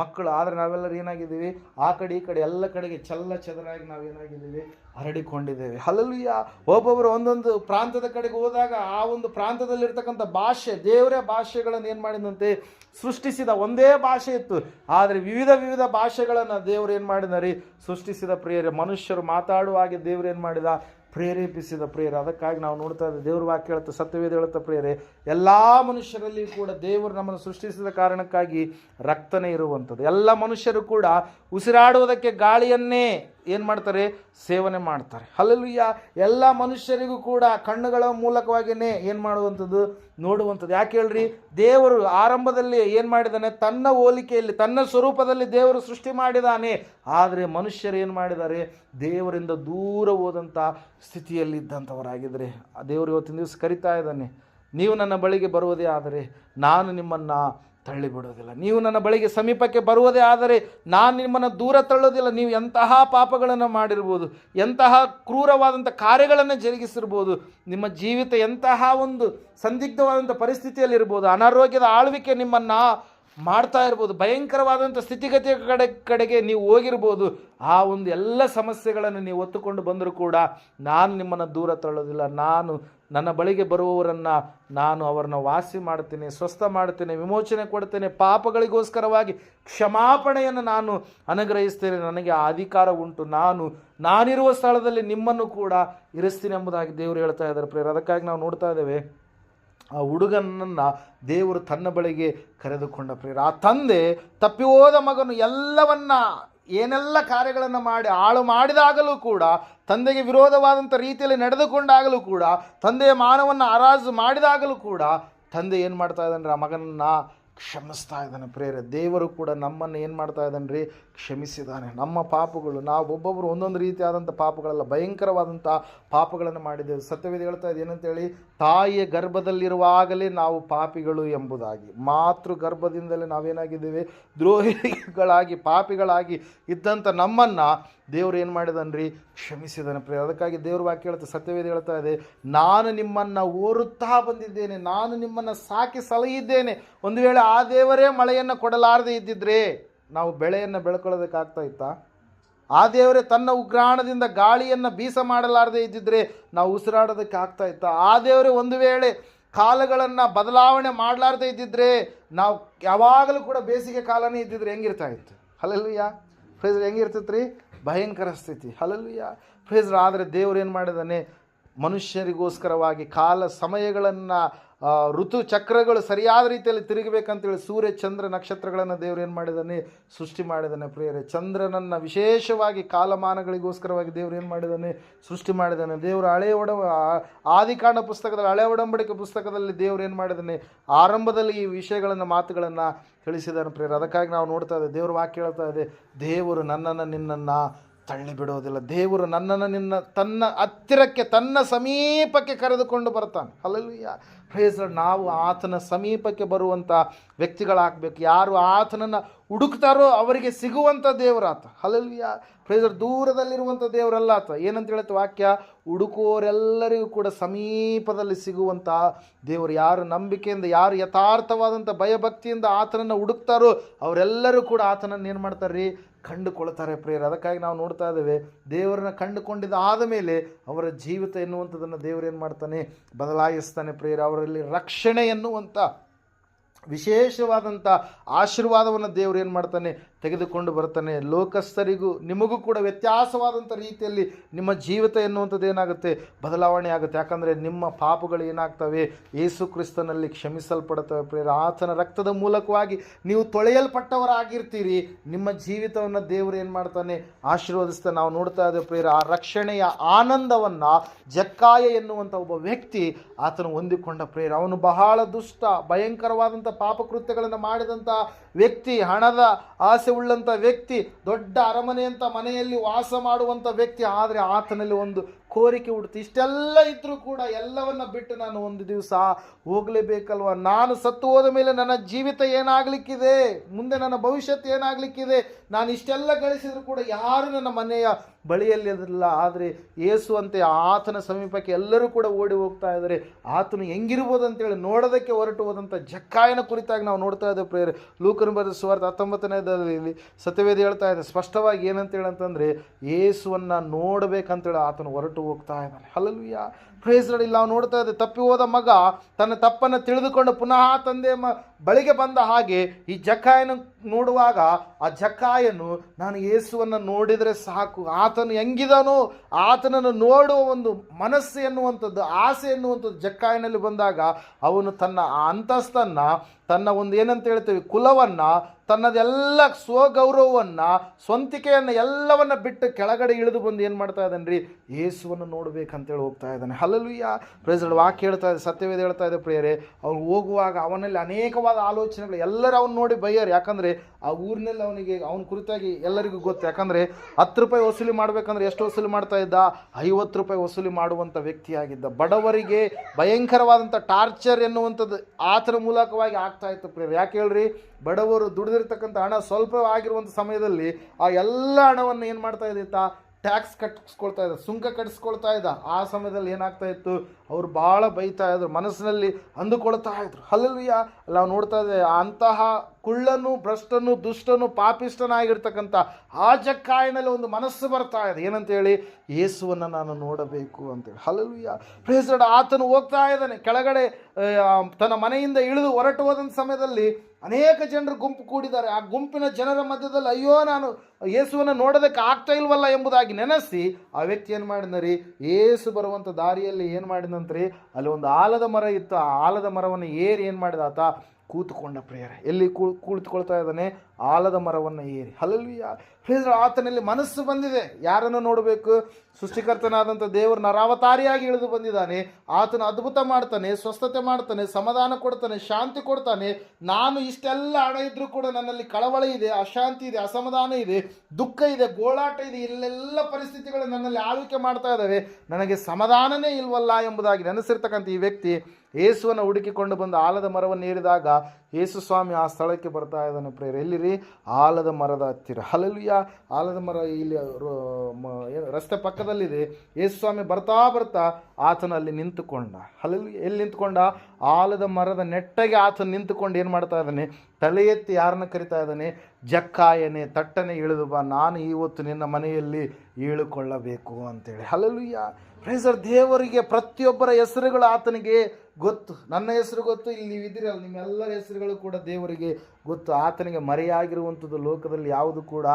ಮಕ್ಕಳು, ಆದರೆ ನಾವೆಲ್ಲರೂ ಏನಾಗಿದ್ದೀವಿ? ಆ ಕಡೆ, ಈ ಕಡೆ, ಎಲ್ಲ ಕಡೆಗೆ ಚೆಲ್ಲ ಚದರಾಗಿ ನಾವೇನಾಗಿದ್ದೀವಿ? ಹರಡಿಕೊಂಡಿದ್ದೇವೆ. ಹಲಲುಯ್ಯ ಒಬ್ಬೊಬ್ಬರು ಒಂದೊಂದು ಪ್ರಾಂತದ ಕಡೆಗೆ ಹೋದಾಗ ಆ ಒಂದು ಪ್ರಾಂತದಲ್ಲಿರ್ತಕ್ಕಂಥ ಭಾಷೆ, ದೇವರೇ ಭಾಷೆಗಳನ್ನು ಏನು ಮಾಡಿದಂತೆ? ಸೃಷ್ಟಿಸಿದ ಒಂದೇ ಭಾಷೆ ಇತ್ತು. ಆದರೆ ವಿವಿಧ ವಿವಿಧ ಭಾಷೆಗಳನ್ನು ದೇವರು ಏನು ಮಾಡಿದ ರೀ? ಸೃಷ್ಟಿಸಿದ ಪ್ರಿಯರೇ, ಮನುಷ್ಯರು ಮಾತಾಡುವ ಹಾಗೆ ದೇವರು ಏನು ಮಾಡಿದ? ಪ್ರೇರೇಪಿಸಿದ ಪ್ರೇಯರ್. ಅದಕ್ಕಾಗಿ ನಾವು ನೋಡ್ತಾ ಇದ್ದೇವೆ, ದೇವ್ರ ವಾಕ್ಯ ಹೇಳುತ್ತೆ, ಸತ್ಯವೇದ ಹೇಳುತ್ತೆ ಪ್ರೇರೇ ಎಲ್ಲ ಮನುಷ್ಯರಲ್ಲಿ ಕೂಡ ದೇವರು ನಮ್ಮನ್ನು ಸೃಷ್ಟಿಸಿದ ಕಾರಣಕ್ಕಾಗಿ ರಕ್ತನೇ ಇರುವಂಥದ್ದು. ಎಲ್ಲ ಮನುಷ್ಯರು ಕೂಡ ಉಸಿರಾಡುವುದಕ್ಕೆ ಗಾಳಿಯನ್ನೇ ಏನು ಮಾಡ್ತಾರೆ? ಸೇವನೆ ಮಾಡ್ತಾರೆ. ಅಲ್ಲಲ್ಲಿಯ ಎಲ್ಲ ಮನುಷ್ಯರಿಗೂ ಕೂಡ ಕಣ್ಣುಗಳ ಮೂಲಕವಾಗಿಯೇ ಏನು ಮಾಡುವಂಥದ್ದು? ನೋಡುವಂಥದ್ದು. ಯಾಕೆ ಹೇಳ್ರಿ? ದೇವರು ಆರಂಭದಲ್ಲಿ ಏನು ಮಾಡಿದ್ದಾನೆ? ತನ್ನ ಹೋಲಿಕೆಯಲ್ಲಿ, ತನ್ನ ಸ್ವರೂಪದಲ್ಲಿ ದೇವರು ಸೃಷ್ಟಿ ಮಾಡಿದಾನೆ. ಆದರೆ ಮನುಷ್ಯರು ಏನು ಮಾಡಿದ್ದಾರೆ? ದೇವರಿಂದ ದೂರ ಹೋದಂಥ ಸ್ಥಿತಿಯಲ್ಲಿದ್ದಂಥವರಾಗಿದ್ದರೆ. ಆ ದೇವರು ಇವತ್ತಿನ ದಿವಸ ಕರಿತಾ ಇದ್ದಾನೆ. ನೀವು ನನ್ನ ಬಳಿಗೆ ಬರುವುದೇ ಆದರೆ, ನಾನು ನಿಮ್ಮನ್ನು ತಳ್ಳಿಬಿಡೋದಿಲ್ಲ. ನೀವು ನನ್ನ ಬಳಿಗೆ ಸಮೀಪಕ್ಕೆ ಬರುವುದೇ ಆದರೆ ನಾನು ನಿಮ್ಮನ್ನು ದೂರ ತಳ್ಳೋದಿಲ್ಲ. ನೀವು ಎಂತಹ ಪಾಪಗಳನ್ನು ಮಾಡಿರ್ಬೋದು, ಎಂತಹ ಕ್ರೂರವಾದಂಥ ಕಾರ್ಯಗಳನ್ನು ಜರುಗಿಸಿರ್ಬೋದು, ನಿಮ್ಮ ಜೀವಿತ ಎಂತಹ ಒಂದು ಸಂದಿಗ್ಧವಾದಂಥ ಪರಿಸ್ಥಿತಿಯಲ್ಲಿರ್ಬೋದು, ಅನಾರೋಗ್ಯದ ಆಳ್ವಿಕೆ ನಿಮ್ಮನ್ನು ಮಾಡ್ತಾ ಇರ್ಬೋದು, ಭಯಂಕರವಾದಂಥ ಸ್ಥಿತಿಗತಿಯ ಕಡೆ, ಕಡೆಗೆ ನೀವು ಹೋಗಿರ್ಬೋದು, ಆ ಒಂದು ಎಲ್ಲ ಸಮಸ್ಯೆಗಳನ್ನು ನೀವು ಒತ್ತುಕೊಂಡು ಬಂದರೂ ಕೂಡ ನಾನು ನಿಮ್ಮನ್ನು ದೂರ ತಳ್ಳೋದಿಲ್ಲ. ನಾನು ನನ್ನ ಬಳಿಗೆ ಬರುವವರನ್ನು ನಾನು ಅವರನ್ನು ವಾಸಿ ಮಾಡ್ತೇನೆ, ಸ್ವಸ್ಥ ಮಾಡ್ತೇನೆ, ವಿಮೋಚನೆ ಕೊಡ್ತೇನೆ, ಪಾಪಗಳಿಗೋಸ್ಕರವಾಗಿ ಕ್ಷಮಾಪಣೆಯನ್ನು ನಾನು ಅನುಗ್ರಹಿಸ್ತೇನೆ. ನನಗೆ ಆ ಅಧಿಕಾರ ಉಂಟು. ನಾನು, ನಾನಿರುವ ಸ್ಥಳದಲ್ಲಿ ನಿಮ್ಮನ್ನು ಕೂಡ ಇರಿಸ್ತೀನಿ ಎಂಬುದಾಗಿ ದೇವರು ಹೇಳ್ತಾ ಇದ್ದಾರೆ. ಪ್ರೇರ ಅದಕ್ಕಾಗಿ ನಾವು ನೋಡ್ತಾ ಇದ್ದೇವೆ. ಆ ಹುಡುಗನನ್ನು ದೇವರು ತನ್ನ ಬಳಿಗೆ ಕರೆದುಕೊಂಡ ಪ್ರೇರ ಆ ತಂದೆ ತಪ್ಪಿ ಹೋದ ಮಗನು ಎಲ್ಲವನ್ನ, ಏನೆಲ್ಲ ಕಾರ್ಯಗಳನ್ನು ಮಾಡಿ, ಹಾಳು ಮಾಡಿದಾಗಲೂ ಕೂಡ, ತಂದೆಗೆ ವಿರೋಧವಾದಂಥ ರೀತಿಯಲ್ಲಿ ನಡೆದುಕೊಂಡಾಗಲೂ ಕೂಡ, ತಂದೆಯ ಮಾನವನ್ನು ಅರಾಜು ಮಾಡಿದಾಗಲೂ ಕೂಡ, ತಂದೆ ಏನು ಮಾಡ್ತಾ ಇದ್ದಾನೆ ಆ ಮಗನನ್ನು ಕ್ಷಮಿಸ್ತಾ ಇದ್ದಾನೆ ಪ್ರೇರೆ ದೇವರು ಕೂಡ ನಮ್ಮನ್ನು ಏನು ಮಾಡ್ತಾ ಇದ್ದಾನೆ ರೀ ಕ್ಷಮಿಸಿದ್ದಾನೆ. ನಮ್ಮ ಪಾಪಗಳು, ನಾವು ಒಬ್ಬೊಬ್ಬರು ಒಂದೊಂದು ರೀತಿಯಾದಂಥ ಪಾಪಗಳೆಲ್ಲ, ಭಯಂಕರವಾದಂಥ ಪಾಪಗಳನ್ನು ಮಾಡಿದ್ದೇವೆ. ಸತ್ಯವೇದ ಹೇಳ್ತಾ ಇದೆ, ಏನಂತೇಳಿ? ತಾಯಿಯ ಗರ್ಭದಲ್ಲಿರುವಾಗಲೇ ನಾವು ಪಾಪಿಗಳು ಎಂಬುದಾಗಿ. ಮಾತೃ ಗರ್ಭದಿಂದಲೇ ನಾವೇನಾಗಿದ್ದೇವೆ? ದ್ರೋಹಿಗಳಾಗಿ, ಪಾಪಿಗಳಾಗಿ ಇದ್ದಂಥ ನಮ್ಮನ್ನು ದೇವರು ಏನು ಮಾಡಿದನ್ರಿ ಕ್ಷಮಿಸಿದನು ಪ್ರೇರ ಅದಕ್ಕಾಗಿ ದೇವ್ರ ವಾಕ್ಯ ಹೇಳ್ತಾ, ಸತ್ಯವೇದ ಹೇಳ್ತಾ ಇದೆ, ನಾನು ನಿಮ್ಮನ್ನು ಓರುತ್ತಾ ಬಂದಿದ್ದೇನೆ, ನಾನು ನಿಮ್ಮನ್ನು ಸಾಕಿ ಸಲಹಿದ್ದೇನೆ. ಒಂದು ವೇಳೆ ಆ ದೇವರೇ ಮಳೆಯನ್ನು ಕೊಡಲಾರದೆ ಇದ್ದಿದ್ರೆ ನಾವು ಬೆಳೆಯನ್ನು ಬೆಳ್ಕೊಳ್ಳೋದಕ್ಕಾಗ್ತಾ ಇತ್ತಾ? ಆ ದೇವರೇ ತನ್ನ ಉಗ್ರಾಣದಿಂದ ಗಾಳಿಯನ್ನು ಬೀಸ ಮಾಡಲಾರದೆ ಇದ್ದಿದ್ರೆ ನಾವು ಉಸಿರಾಡೋದಕ್ಕೆ ಆಗ್ತಾ ಇತ್ತಾ? ಆ ದೇವರೇ ಒಂದು ವೇಳೆ ಕಾಲಗಳನ್ನು ಬದಲಾವಣೆ ಮಾಡಲಾರದೆ ಇದ್ದಿದ್ರೆ ನಾವು ಯಾವಾಗಲೂ ಕೂಡ ಬೇಸಿಗೆ ಕಾಲನೇ ಇದ್ದಿದ್ರೆ ಹೆಂಗಿರ್ತಾ ಇತ್ತು? ಹಲಲ್ವಿಯ ಫ್ರೇಜ್ ಹೆಂಗಿರ್ತೈತೆ ರೀ ಭಯಂಕರ ಸ್ಥಿತಿ. ಹಲಲ್ವಿಯ ಫ್ರೇಜ್ರ ಆದರೆ ದೇವ್ರು ಏನು ಮಾಡಿದಾನೆ? ಮನುಷ್ಯರಿಗೋಸ್ಕರವಾಗಿ ಕಾಲ ಸಮಯಗಳನ್ನು ಋತು ಚಕ್ರಗಳು ಸರಿಯಾದ ರೀತಿಯಲ್ಲಿ ತಿರುಗಬೇಕಂತೇಳಿ ಸೂರ್ಯ ಚಂದ್ರ ನಕ್ಷತ್ರಗಳನ್ನು ದೇವರು ಏನು ಮಾಡಿದ್ದಾನೆ? ಸೃಷ್ಟಿ ಮಾಡಿದ್ದಾನೆ ಪ್ರಿಯರೇ. ಚಂದ್ರನನ್ನು ವಿಶೇಷವಾಗಿ ಕಾಲಮಾನಗಳಿಗೋಸ್ಕರವಾಗಿ ದೇವರು ಏನು ಮಾಡಿದ್ದಾನೆ? ಸೃಷ್ಟಿ ಮಾಡಿದ್ದಾನೆ. ದೇವರು ಹಳೆ ಒಡ ಆದಿಕಾಂಡ ಪುಸ್ತಕದಲ್ಲಿ, ಹಳೆ ಒಡಂಬಡಿಕೆ ಪುಸ್ತಕದಲ್ಲಿ ದೇವರು ಏನು ಮಾಡಿದ್ದಾನೆ? ಆರಂಭದಲ್ಲಿ ಈ ವಿಷಯಗಳನ್ನು, ಮಾತುಗಳನ್ನು ತಿಳಿಸಿದ್ದಾನೆ ಪ್ರಿಯರು. ಅದಕ್ಕಾಗಿ ನಾವು ನೋಡ್ತಾ ಇದ್ದೇವೆ, ದೇವರು ವಾಕ್ಯ ಹೇಳ್ತಾ ಇದೆ, ದೇವರು ನನ್ನನ್ನು ನಿನ್ನನ್ನು ತಳ್ಳಿ ಬಿಡೋದಿಲ್ಲ ದೇವರು ನನ್ನನ್ನು ನಿನ್ನ, ತನ್ನ ಹತ್ತಿರಕ್ಕೆ, ತನ್ನ ಸಮೀಪಕ್ಕೆ ಕರೆದುಕೊಂಡು ಬರ್ತಾನೆ ಅಲ್ಲಲ್ವಿಯ ಪ್ರೇಸ್ ನಾವು ಆತನ ಸಮೀಪಕ್ಕೆ ಬರುವಂಥ ವ್ಯಕ್ತಿಗಳಾಗಬೇಕು. ಯಾರು ಆತನನ್ನು ಹುಡುಕ್ತಾರೋ ಅವರಿಗೆ ಸಿಗುವಂಥ ದೇವರಾತ. ಹಲಲ್ವಿಯ ಪ್ರೇಸರ್ ದೂರದಲ್ಲಿರುವಂಥ ದೇವರಲ್ಲ ಆತ ಏನಂತ ಹೇಳುತ್ತೆ ವಾಕ್ಯ? ಹುಡುಕೋರೆಲ್ಲರಿಗೂ ಕೂಡ ಸಮೀಪದಲ್ಲಿ ಸಿಗುವಂಥ ದೇವರು. ಯಾರು ನಂಬಿಕೆಯಿಂದ, ಯಾರು ಯಥಾರ್ಥವಾದಂಥ ಭಯಭಕ್ತಿಯಿಂದ ಆತನನ್ನು ಹುಡುಕ್ತಾರೋ ಅವರೆಲ್ಲರೂ ಕೂಡ ಆತನನ್ನು ಏನು ಮಾಡ್ತಾರೆ ರೀ ಕಂಡುಕೊಳ್ತಾರೆ ಪ್ರೇಯರ್. ಅದಕ್ಕಾಗಿ ನಾವು ನೋಡ್ತಾ ಇದ್ದೇವೆ, ದೇವರನ್ನ ಕಂಡುಕೊಂಡಿದ್ದ ಆದಮೇಲೆ ಅವರ ಜೀವಿತ ಎನ್ನುವಂಥದ್ದನ್ನು ದೇವರು ಏನು ಮಾಡ್ತಾನೆ? ಬದಲಾಯಿಸ್ತಾನೆ ಪ್ರೇಯರ್. ಅವರಲ್ಲಿ ರಕ್ಷಣೆ ಎನ್ನುವಂಥ ವಿಶೇಷವಾದಂಥ ಆಶೀರ್ವಾದವನ್ನು ದೇವರು ಏನು ಮಾಡ್ತಾನೆ ತೆಗೆದುಕೊಂಡು ಬರ್ತಾನೆ ಲೋಕಸ್ಥರಿಗೂ ನಿಮಗೂ ಕೂಡ ವ್ಯತ್ಯಾಸವಾದಂಥ ರೀತಿಯಲ್ಲಿ ನಿಮ್ಮ ಜೀವಿತ ಎನ್ನುವಂಥದ್ದು ಏನಾಗುತ್ತೆ? ಬದಲಾವಣೆ ಆಗುತ್ತೆ. ಯಾಕಂದರೆ ನಿಮ್ಮ ಪಾಪಗಳು ಏನಾಗ್ತವೆ? ಯೇಸು ಕ್ರಿಸ್ತನಲ್ಲಿ ಕ್ಷಮಿಸಲ್ಪಡ್ತವೆ ಪ್ರೇರ ಆತನ ರಕ್ತದ ಮೂಲಕವಾಗಿ ನೀವು ತೊಳೆಯಲ್ಪಟ್ಟವರಾಗಿರ್ತೀರಿ. ನಿಮ್ಮ ಜೀವಿತವನ್ನು ದೇವರು ಏನು ಮಾಡ್ತಾನೆ? ಆಶೀರ್ವದಿಸ್ತಾನೆ ನಾವು ನೋಡ್ತಾ ಇದ್ದೇವೆ ಪ್ರೇರ ಆ ರಕ್ಷಣೆಯ ಆನಂದವನ್ನು ಜಕ್ಕಾಯ ಎನ್ನುವಂಥ ಒಬ್ಬ ವ್ಯಕ್ತಿ ಆತನು ಹೊಂದಿಕೊಂಡ ಪ್ರೇರ ಅವನು ಬಹಳ ದುಷ್ಟ, ಭಯಂಕರವಾದಂಥ ಪಾಪಕೃತ್ಯಗಳನ್ನು ಮಾಡಿದಂಥ ವ್ಯಕ್ತಿ, ಹಣದ ಆಸೆ ಉಳ್ಳಂಥ ವ್ಯಕ್ತಿ ದೊಡ್ಡ ಅರಮನೆಯಂಥ ಮನೆಯಲ್ಲಿ ವಾಸ ಮಾಡುವಂಥ ವ್ಯಕ್ತಿ ಆದರೆ ಆತನಲ್ಲಿ ಒಂದು ಕೋರಿಕೆ ಹುಡ್ತು ಇಷ್ಟೆಲ್ಲ ಇದ್ದರೂ ಕೂಡ ಎಲ್ಲವನ್ನ ಬಿಟ್ಟು ನಾನು ಒಂದು ದಿವಸ ಹೋಗ್ಲೇಬೇಕಲ್ವ? ನಾನು ಸತ್ತು ಹೋದ ಮೇಲೆ ನನ್ನ ಜೀವಿತ ಏನಾಗಲಿಕ್ಕಿದೆ? ಮುಂದೆ ನನ್ನ ಭವಿಷ್ಯತ್ ಏನಾಗಲಿಕ್ಕಿದೆ? ನಾನು ಇಷ್ಟೆಲ್ಲ ಗಳಿಸಿದ್ರು ಕೂಡ ಯಾರು ನನ್ನ ಮನೆಯ ಬಳಿಯಲ್ಲಿ ಇರಲಿಲ್ಲ ಆದರೆ ಏಸು ಅಂತೆ ಆತನ ಸಮೀಪಕ್ಕೆ ಎಲ್ಲರೂ ಕೂಡ ಓಡಿ ಹೋಗ್ತಾ ಇದ್ದಾರೆ. ಆತನು ಹೆಂಗಿರ್ಬೋದು ಅಂತೇಳಿ ನೋಡೋದಕ್ಕೆ ಹೊರಟು ಹೋದಂಥ ಜಕ್ಕಾಯನ ಕುರಿತಾಗಿ ನಾವು ನೋಡ್ತಾ ಇದ್ದೇವೆ ಪ್ರೇಯರ್. ಲೂಕನ ಬರೆದ ಸುವಾರ್ಥ ಹತ್ತೊಂಬತ್ತನೇದಲ್ಲಿ ಸತ್ಯವೇದಿ ಹೇಳ್ತಾ ಇದೆ, ಸ್ಪಷ್ಟವಾಗಿ ಏನಂತೇಳಿ ಅಂತಂದರೆ ಏಸುವನ್ನು ನೋಡಬೇಕಂತೇಳಿ ಆತನು ಹೊರಟು ಹೋಗ್ತಾ ಇದ್ದಾನೆ. ಹಲಲುಯ್ಯ ಇಲ್ಲಿ ನಾವು ನೋಡ್ತಾ ಇದ್ದೇವೆ ತಪ್ಪಿ ಹೋದ ಮಗ ತನ್ನ ತಪ್ಪನ್ನು ತಿಳಿದುಕೊಂಡು ಪುನಃ ತಂದೆ ಮ ಬಳಿಗೆ ಬಂದ ಹಾಗೆ ಈ ಜಕ್ಕಾಯನ ನೋಡುವಾಗ ಆ ಜಕ್ಕಾಯನು, ನಾನು ಯೇಸುವನ್ನು ನೋಡಿದರೆ ಸಾಕು, ಆತನು ಹೆಂಗಿದನೋ ಆತನನ್ನು ನೋಡುವ ಒಂದು ಮನಸ್ಸು ಎನ್ನುವಂಥದ್ದು, ಆಸೆ ಎನ್ನುವಂಥದ್ದು ಜಕ್ಕಾಯನಲ್ಲಿ ಬಂದಾಗ ಅವನು ತನ್ನ ಅಂತಸ್ತನ್ನು, ತನ್ನ ಒಂದು ಏನಂತ ಹೇಳ್ತೀವಿ, ಕುಲವನ್ನು, ತನ್ನದೆಲ್ಲ ಸ್ವಗೌರವವನ್ನು, ಸ್ವಂತಿಕೆಯನ್ನು ಎಲ್ಲವನ್ನು ಬಿಟ್ಟು ಕೆಳಗಡೆ ಇಳಿದು ಬಂದು ಏನು ಮಾಡ್ತಾ ಇದ್ದಾನೆ ರೀ? ಯೇಸುವನ್ನು ನೋಡಬೇಕಂತೇಳಿ ಹೋಗ್ತಾ ಇದ್ದಾನೆ. ಹಲಲುಯ್ಯ ಪ್ರೆಸಿಡೆಂಟ್ ವಾಕ್ ಹೇಳ್ತಾ ಇದೆ, ಸತ್ಯವೇದ ಹೇಳ್ತಾ ಇದೆ ಪ್ರಿಯರೇ. ಅವ್ರು ಹೋಗುವಾಗ ಅವನಲ್ಲಿ ಅನೇಕವಾದ ಆಲೋಚನೆಗಳು ಎಲ್ಲರೂ ಅವ್ನು ನೋಡಿ ಬೈಯರು. ಯಾಕಂದರೆ ಆ ಊರಿನಲ್ಲಿ ಅವನಿಗೆ, ಅವನ ಕುರಿತಾಗಿ ಎಲ್ಲರಿಗೂ ಗೊತ್ತು. ಯಾಕಂದರೆ ಹತ್ತು ರೂಪಾಯಿ ವಸೂಲಿ ಮಾಡಬೇಕಂದ್ರೆ ಎಷ್ಟು ವಸೂಲಿ ಮಾಡ್ತಾ ಇದ್ದ? ಐವತ್ತು ರೂಪಾಯಿ ವಸೂಲಿ ಮಾಡುವಂಥ ವ್ಯಕ್ತಿಯಾಗಿದ್ದ. ಬಡವರಿಗೆ ಭಯಂಕರವಾದಂಥ ಟಾರ್ಚರ್ ಎನ್ನುವಂಥದ್ದು ಆತನ ಮೂಲಕವಾಗಿ ಆಗ್ತಾ ಇತ್ತು ಪ್ರಿಯರು. ಯಾಕೆ ಹೇಳ್ರಿ? ಬಡವರು ದುಡಿದಿರ್ತಕ್ಕಂಥ ಹಣ ಸ್ವಲ್ಪ ಆಗಿರುವಂಥ ಸಮಯದಲ್ಲಿ ಆ ಎಲ್ಲ ಹಣವನ್ನು ಏನು ಮಾಡ್ತಾ ಇದ್ದಿತ್ತ? ಟ್ಯಾಕ್ಸ್ ಕಟ್ಟಿಸ್ಕೊಳ್ತಾ ಇದ್ದ, ಸುಂಕ ಕಟ್ಟಿಸ್ಕೊಳ್ತಾ ಇದ್ದ. ಆ ಸಮಯದಲ್ಲಿ ಏನಾಗ್ತಾ ಇತ್ತು? ಅವ್ರು ಭಾಳ ಬೈತಾ ಇದ್ರು, ಮನಸ್ಸಿನಲ್ಲಿ ಅಂದುಕೊಳ್ತಾ ಇದ್ರು. ಹಲ್ಲಲ್ವಿಯ ನಾವು ನೋಡ್ತಾ ಇದ್ದೇವೆ ಅಂತಹ ಕುಳ್ಳನು ಭ್ರಷ್ಟನು ದುಷ್ಟನು ಪಾಪಿಷ್ಟನಾಗಿರ್ತಕ್ಕಂಥ ಆ ಜಕ್ಕಾಯಿನಲ್ಲಿ ಒಂದು ಮನಸ್ಸು ಬರ್ತಾ ಇದೆ. ಏನಂತೇಳಿ? ಯೇಸುವನ್ನು ನಾನು ನೋಡಬೇಕು ಅಂತೇಳಿ. ಹಲಲುಯ್ಯ ಪ್ರೇಸಡ ಆತನು ಹೋಗ್ತಾ ಇದ್ದಾನೆ. ಕೆಳಗಡೆ ತನ್ನ ಮನೆಯಿಂದ ಇಳಿದು ಹೊರಟು ಹೋದಂಥ ಸಮಯದಲ್ಲಿ ಅನೇಕ ಜನರು ಗುಂಪು ಕೂಡಿದ್ದಾರೆ. ಆ ಗುಂಪಿನ ಜನರ ಮಧ್ಯದಲ್ಲಿ, ಅಯ್ಯೋ, ನಾನು ಯೇಸುವನ್ನು ನೋಡೋದಕ್ಕೆ ಆಗ್ತಾ ಇಲ್ವಲ್ಲ ಎಂಬುದಾಗಿ ನೆನೆಸಿ ಆ ವ್ಯಕ್ತಿ ಏನು ಮಾಡಿದ್ನರಿ ಏಸು ಬರುವಂಥ ದಾರಿಯಲ್ಲಿ ಏನು ಮಾಡಿದಂತ್ರಿ ಅಲ್ಲಿ ಒಂದು ಆಲದ ಮರ ಇತ್ತು. ಆ ಆಲದ ಮರವನ್ನು ಏರಿ ಏನು ಮಾಡಿದ ಆತ? ಕೂತ್ಕೊಂಡ ಪ್ರೇಯರ್ ಎಲ್ಲಿ ಕುಳಿತುಕೊಳ್ತಾ ಇದ್ದಾನೆ? ಆಲದ ಮರವನ್ನು ಏರಿ. ಹಲಲ್ವಿಯ ಪ್ರೇಯರ್ ಆತನಲ್ಲಿ ಮನಸ್ಸು ಬಂದಿದೆ. ಯಾರನ್ನು ನೋಡಬೇಕು? ಸೃಷ್ಟಿಕರ್ತನಾದಂಥ ದೇವರು ನರಾವತಾರಿಯಾಗಿ ಇಳಿದು ಬಂದಿದ್ದಾನೆ. ಆತನ ಅದ್ಭುತ ಮಾಡ್ತಾನೆ, ಸ್ವಸ್ಥತೆ ಮಾಡ್ತಾನೆ, ಸಮಾಧಾನ ಕೊಡ್ತಾನೆ, ಶಾಂತಿ ಕೊಡ್ತಾನೆ. ನಾನು ಇಷ್ಟೆಲ್ಲ ಹಣ ಇದ್ದರೂ ಕೂಡ ನನ್ನಲ್ಲಿ ಕಳವಳ ಇದೆ, ಅಶಾಂತಿ ಇದೆ, ಅಸಮಾಧಾನ ಇದೆ, ದುಃಖ ಇದೆ, ಗೋಳಾಟ ಇದೆ, ಇಲ್ಲೆಲ್ಲ ಪರಿಸ್ಥಿತಿಗಳು ನನ್ನಲ್ಲಿ ಆಳ್ವಿಕೆ ಮಾಡ್ತಾ ಇದ್ದಾವೆ. ನನಗೆ ಸಮಾಧಾನನೇ ಇಲ್ವಲ್ಲ ಎಂಬುದಾಗಿ ನೆನೆಸಿರ್ತಕ್ಕಂಥ ಈ ವ್ಯಕ್ತಿ ಯೇಸುವನ್ನು ಹುಡುಕಿಕೊಂಡು ಬಂದು ಆಲದ ಮರವನ್ನು ಏರಿದಾಗ ಯೇಸು ಸ್ವಾಮಿ, ಆ ಸ್ಥಳಕ್ಕೆ ಬರ್ತಾ ಇದ್ದಾನೆ ಪ್ರೇರ ಎಲ್ಲಿರಿ? ಆಲದ ಮರದ ಹತ್ತಿರ. ಹಲಲಿಯ ಆಲದ ಮರ ಇಲ್ಲಿ ರಸ್ತೆ ಪಕ್ಕದಲ್ಲಿದೆ. ಯೇಸು ಸ್ವಾಮಿ ಬರ್ತಾ ಬರ್ತಾ ಆತನ ಅಲ್ಲಿ ನಿಂತುಕೊಂಡ. ಅಲ್ಲಿ ಎಲ್ಲಿ ನಿಂತ್ಕೊಂಡ? ಆಲದ ಮರದ ನೆಟ್ಟಗೆ ಆತನ ನಿಂತುಕೊಂಡು ಏನು ಮಾಡ್ತಾ ಇದ್ದಾನೆ? ತಲೆ ಎತ್ತಿ ಯಾರನ್ನ ಕರಿತಾ ಇದ್ದಾನೆ? ಜಕ್ಕಾಯನೆ, ತಟ್ಟನೆ ಇಳಿದು ಬಾ, ನಾನು ಇವತ್ತು ನಿನ್ನ ಮನೆಯಲ್ಲಿ ಇಳುಕೊಳ್ಳಬೇಕು ಅಂತೇಳಿ. ಹಲಲುಯ್ಯ ಪ್ರೈಸರ್ ದೇವರಿಗೆ ಪ್ರತಿಯೊಬ್ಬರ ಹೆಸರುಗಳು ಆತನಿಗೆ ಗೊತ್ತು. ನನ್ನ ಹೆಸರು ಗೊತ್ತು, ಇಲ್ಲಿ ಇದ್ದೀರಲ್ಲ, ನಿಮ್ಮೆಲ್ಲರ ಹೆಸರುಗಳು ಕೂಡ ದೇವರಿಗೆ ಗೊತ್ತು, ಆತನಿಗೆ ಮರೆಯಾಗಿರುವಂಥದ್ದು ಲೋಕದಲ್ಲಿ ಯಾವುದು ಕೂಡ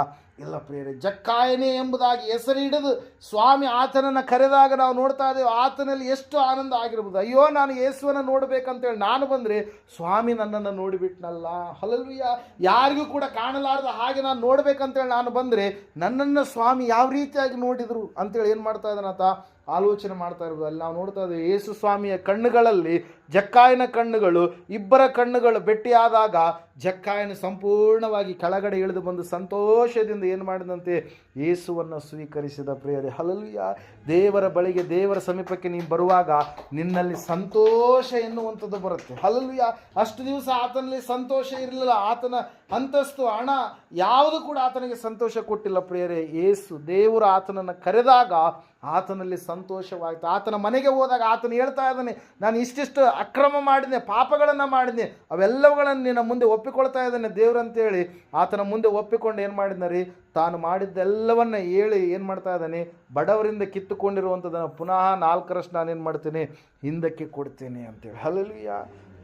ಇಲ್ಲ ಪ್ರೇರೆ ಜಕ್ಕಾಯನೆ ಎಂಬುದಾಗಿ ಹೆಸರು ಹಿಡಿದು ಸ್ವಾಮಿ ಆತನನ್ನು ಕರೆದಾಗ ನಾವು ನೋಡ್ತಾ ಇದ್ದೇವೆ, ಆತನಲ್ಲಿ ಎಷ್ಟು ಆನಂದ ಆಗಿರ್ಬೋದು. ಅಯ್ಯೋ, ನಾನು ಯೇಸುವನ್ನು ನೋಡಬೇಕಂತೇಳಿ ನಾನು ಬಂದರೆ ಸ್ವಾಮಿ ನನ್ನನ್ನು ನೋಡಿಬಿಟ್ನಲ್ಲ. ಹಲಲ್ವಿಯ ಯಾರಿಗೂ ಕೂಡ ಕಾಣಲಾರ್ದ ಹಾಗೆ ನಾನು ನೋಡಬೇಕಂತೇಳಿ ನಾನು ಬಂದರೆ ನನ್ನನ್ನು ಸ್ವಾಮಿ ಯಾವ ರೀತಿಯಾಗಿ ನೋಡಿದರು ಅಂತೇಳಿ ಏನು ಮಾಡ್ತಾ ಇದ್ದಾನಾತ ಆಲೋಚನೆ ಮಾಡ್ತಾ ಇರ್ಬೋದು. ಅಲ್ಲಿ ನಾವು ನೋಡ್ತಾ ಇದ್ದೇವೆ, ಯೇಸು ಸ್ವಾಮಿಯ ಕಣ್ಣುಗಳಲ್ಲಿ ಜಕ್ಕಾಯನ ಕಣ್ಣುಗಳು, ಇಬ್ಬರ ಕಣ್ಣುಗಳು ಭೆಟ್ಟಿಯಾದಾಗ ಜಕ್ಕಾಯನ ಸಂಪೂರ್ಣವಾಗಿ ಕೆಳಗಡೆ ಇಳಿದು ಬಂದು ಸಂತೋಷದಿಂದ ಏನು ಮಾಡಿದಂತೆ, ಯೇಸುವನ್ನು ಸ್ವೀಕರಿಸಿದ ಪ್ರಿಯರೇ ಹಲಲುಯ ದೇವರ ಬಳಿಗೆ, ದೇವರ ಸಮೀಪಕ್ಕೆ ನೀವು ಬರುವಾಗ ನಿನ್ನಲ್ಲಿ ಸಂತೋಷ ಎನ್ನುವಂಥದ್ದು ಬರುತ್ತೆ. ಹಲಲುಯ ಅಷ್ಟು ದಿವಸ ಆತನಲ್ಲಿ ಸಂತೋಷ ಇರಲಿಲ್ಲ. ಆತನ ಅಂತಸ್ತು, ಹಣ, ಯಾವುದು ಕೂಡ ಆತನಿಗೆ ಸಂತೋಷ ಕೊಟ್ಟಿಲ್ಲ. ಪ್ರಿಯರೇ, ಯೇಸು ದೇವರು ಆತನನ್ನು ಕರೆದಾಗ ಆತನಲ್ಲಿ ಸಂತೋಷವಾಯಿತು. ಆತನ ಮನೆಗೆ ಹೋದಾಗ ಆತನು ಹೇಳ್ತಾ ಇದ್ದಾನೆ, ನಾನು ಇಷ್ಟಿಷ್ಟು ಅಕ್ರಮ ಮಾಡಿದೆ ಪಾಪಗಳನ್ನು ಮಾಡಿದೆ ಅವೆಲ್ಲವುಗಳನ್ನು ನಿನ್ನ ಮುಂದೆ ಒಪ್ಪಿಕೊಳ್ತಾ ಇದ್ದಾನೆ ದೇವ್ರಂತೇಳಿ ಆತನ ಮುಂದೆ ಒಪ್ಪಿಕೊಂಡು ಏನು ಮಾಡಿದ್ನರಿ? ತಾನು ಮಾಡಿದ್ದೆಲ್ಲವನ್ನ ಹೇಳಿ ಏನು ಮಾಡ್ತಾ ಇದ್ದಾನೆ? ಬಡವರಿಂದ ಕಿತ್ತುಕೊಂಡಿರುವಂಥದ್ದನ್ನು ಪುನಃ ನಾಲ್ಕರಷ್ಟು ನಾನೇನು ಮಾಡ್ತೀನಿ? ಹಿಂದಕ್ಕೆ ಕೊಡ್ತೇನೆ ಅಂತೇಳಿ. ಹಲಲಿಯ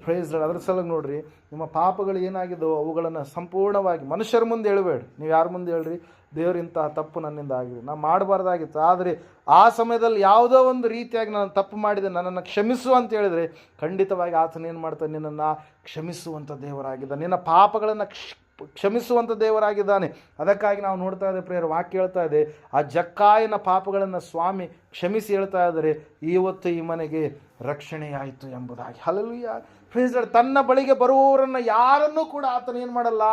ಪ್ರೈಸ್ ಅದ್ರ ಸಲಗ ನೋಡ್ರಿ, ನಿಮ್ಮ ಪಾಪಗಳು ಏನಾಗಿದ್ದೋ ಅವುಗಳನ್ನು ಸಂಪೂರ್ಣವಾಗಿ ಮನುಷ್ಯರ ಮುಂದೆ ಹೇಳಬೇಡಿ. ನೀವು ಯಾರ ಮುಂದೆ ಹೇಳ್ರಿ? ದೇವರಿಂತಹ ತಪ್ಪು ನನ್ನಿಂದ ಆಗಿದೆ. ನಾನು ಮಾಡಬಾರ್ದಾಗಿತ್ತು. ಆದರೆ ಆ ಸಮಯದಲ್ಲಿ ಯಾವುದೋ ಒಂದು ರೀತಿಯಾಗಿ ನಾನು ತಪ್ಪು ಮಾಡಿದೆ, ನನ್ನನ್ನು ಕ್ಷಮಿಸು ಅಂತ ಹೇಳಿದರೆ, ಖಂಡಿತವಾಗಿ ಆತನ ಏನು ಮಾಡ್ತಾನೆ, ನಿನ್ನನ್ನು ಕ್ಷಮಿಸುವಂಥ ದೇವರಾಗಿದ್ದ ನಿನ್ನ ಪಾಪಗಳನ್ನು ಕ್ಷ ಕ್ಷಮಿಸುವಂಥ ದೇವರಾಗಿದ್ದಾನೆ. ಅದಕ್ಕಾಗಿ ನಾವು ನೋಡ್ತಾ ಇದ್ದೆ, ಪ್ರೇಯರ್, ವಾಕ್ಯ ಹೇಳ್ತಾ ಇದೆ ಆ ಜಕ್ಕಾಯನ ಪಾಪಗಳನ್ನು ಸ್ವಾಮಿ ಕ್ಷಮಿಸಿ ಹೇಳ್ತಾ ಇದ್ದಾರೆ, ಇವತ್ತು ಈ ಮನೆಗೆ ರಕ್ಷಣೆಯಾಯಿತು ಎಂಬುದಾಗಿ. ಹಲಲುಯ್ಯ ಪ್ರೇಸ್ ತನ್ನ ಬಳಿಗೆ ಬರುವವರನ್ನು ಯಾರನ್ನೂ ಕೂಡ ಆತನು ಏನು ಮಾಡಲ್ಲ?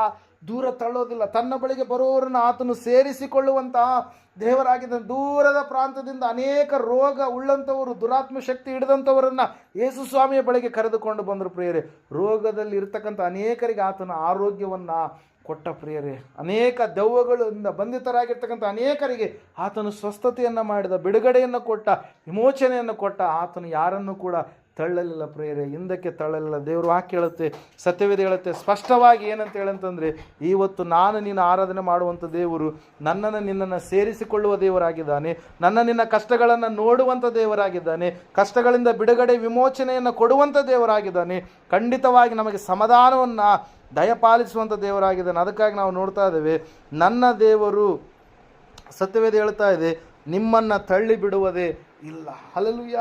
ದೂರ ತಳ್ಳೋದಿಲ್ಲ. ತನ್ನ ಬಳಿಗೆ ಬರುವವರನ್ನು ಆತನು ಸೇರಿಸಿಕೊಳ್ಳುವಂತಹ ದೇವರಾಗಿದ್ದ ದೂರದ ಪ್ರಾಂತದಿಂದ ಅನೇಕ ರೋಗ ಉಳ್ಳಂಥವರು, ದುರಾತ್ಮ ಶಕ್ತಿ ಹಿಡಿದಂಥವರನ್ನು ಯೇಸು ಸ್ವಾಮಿಯ ಬಳಿಗೆ ಕರೆದುಕೊಂಡು ಬಂದರು ಪ್ರಿಯರೇ. ರೋಗದಲ್ಲಿ ಇರ್ತಕ್ಕಂಥ ಅನೇಕರಿಗೆ ಆತನ ಆರೋಗ್ಯವನ್ನು ಕೊಟ್ಟ ಪ್ರಿಯರೇ. ಅನೇಕ ದೆವ್ವಗಳಿಂದ ಬಂಧಿತರಾಗಿರ್ತಕ್ಕಂಥ ಅನೇಕರಿಗೆ ಆತನು ಸ್ವಸ್ಥತೆಯನ್ನು ಮಾಡಿದ, ಬಿಡುಗಡೆಯನ್ನು ಕೊಟ್ಟ, ವಿಮೋಚನೆಯನ್ನು ಕೊಟ್ಟ ಆತನು ಯಾರನ್ನು ಕೂಡ ತಳ್ಳಲಿಲ್ಲ ಪ್ರೇರೆ ಹಿಂದಕ್ಕೆ ತಳ್ಳಲಿಲ್ಲ. ದೇವರು ವಾಕ್ಯ ಹೇಳುತ್ತೆ ಸತ್ಯವೇದ ಹೇಳುತ್ತೆ, ಸ್ಪಷ್ಟವಾಗಿ ಏನಂತ ಹೇಳಂತಂದರೆ ಇವತ್ತು ನಾನು ನಿನ್ನ ಆರಾಧನೆ ಮಾಡುವಂಥ ದೇವರು, ನನ್ನನ್ನು ನಿನ್ನನ್ನು ಸೇರಿಸಿಕೊಳ್ಳುವ ದೇವರಾಗಿದ್ದಾನೆ, ನನ್ನ ನಿನ್ನ ಕಷ್ಟಗಳನ್ನು ನೋಡುವಂಥ ದೇವರಾಗಿದ್ದಾನೆ, ಕಷ್ಟಗಳಿಂದ ಬಿಡುಗಡೆ ವಿಮೋಚನೆಯನ್ನು ಕೊಡುವಂಥ ದೇವರಾಗಿದ್ದಾನೆ, ಖಂಡಿತವಾಗಿ ನಮಗೆ ಸಮಾಧಾನವನ್ನು ದಯಪಾಲಿಸುವಂಥ ದೇವರಾಗಿದ್ದಾನೆ. ಅದಕ್ಕಾಗಿ ನಾವು ನೋಡ್ತಾ ಇದ್ದೇವೆ, ನನ್ನ ದೇವರು, ಸತ್ಯವೇದ ಹೇಳ್ತಾ ಇದೆ, ನಿಮ್ಮನ್ನು ತಳ್ಳಿ ಬಿಡುವುದೇ ಇಲ್ಲ. ಹಲಲುಯ್ಯ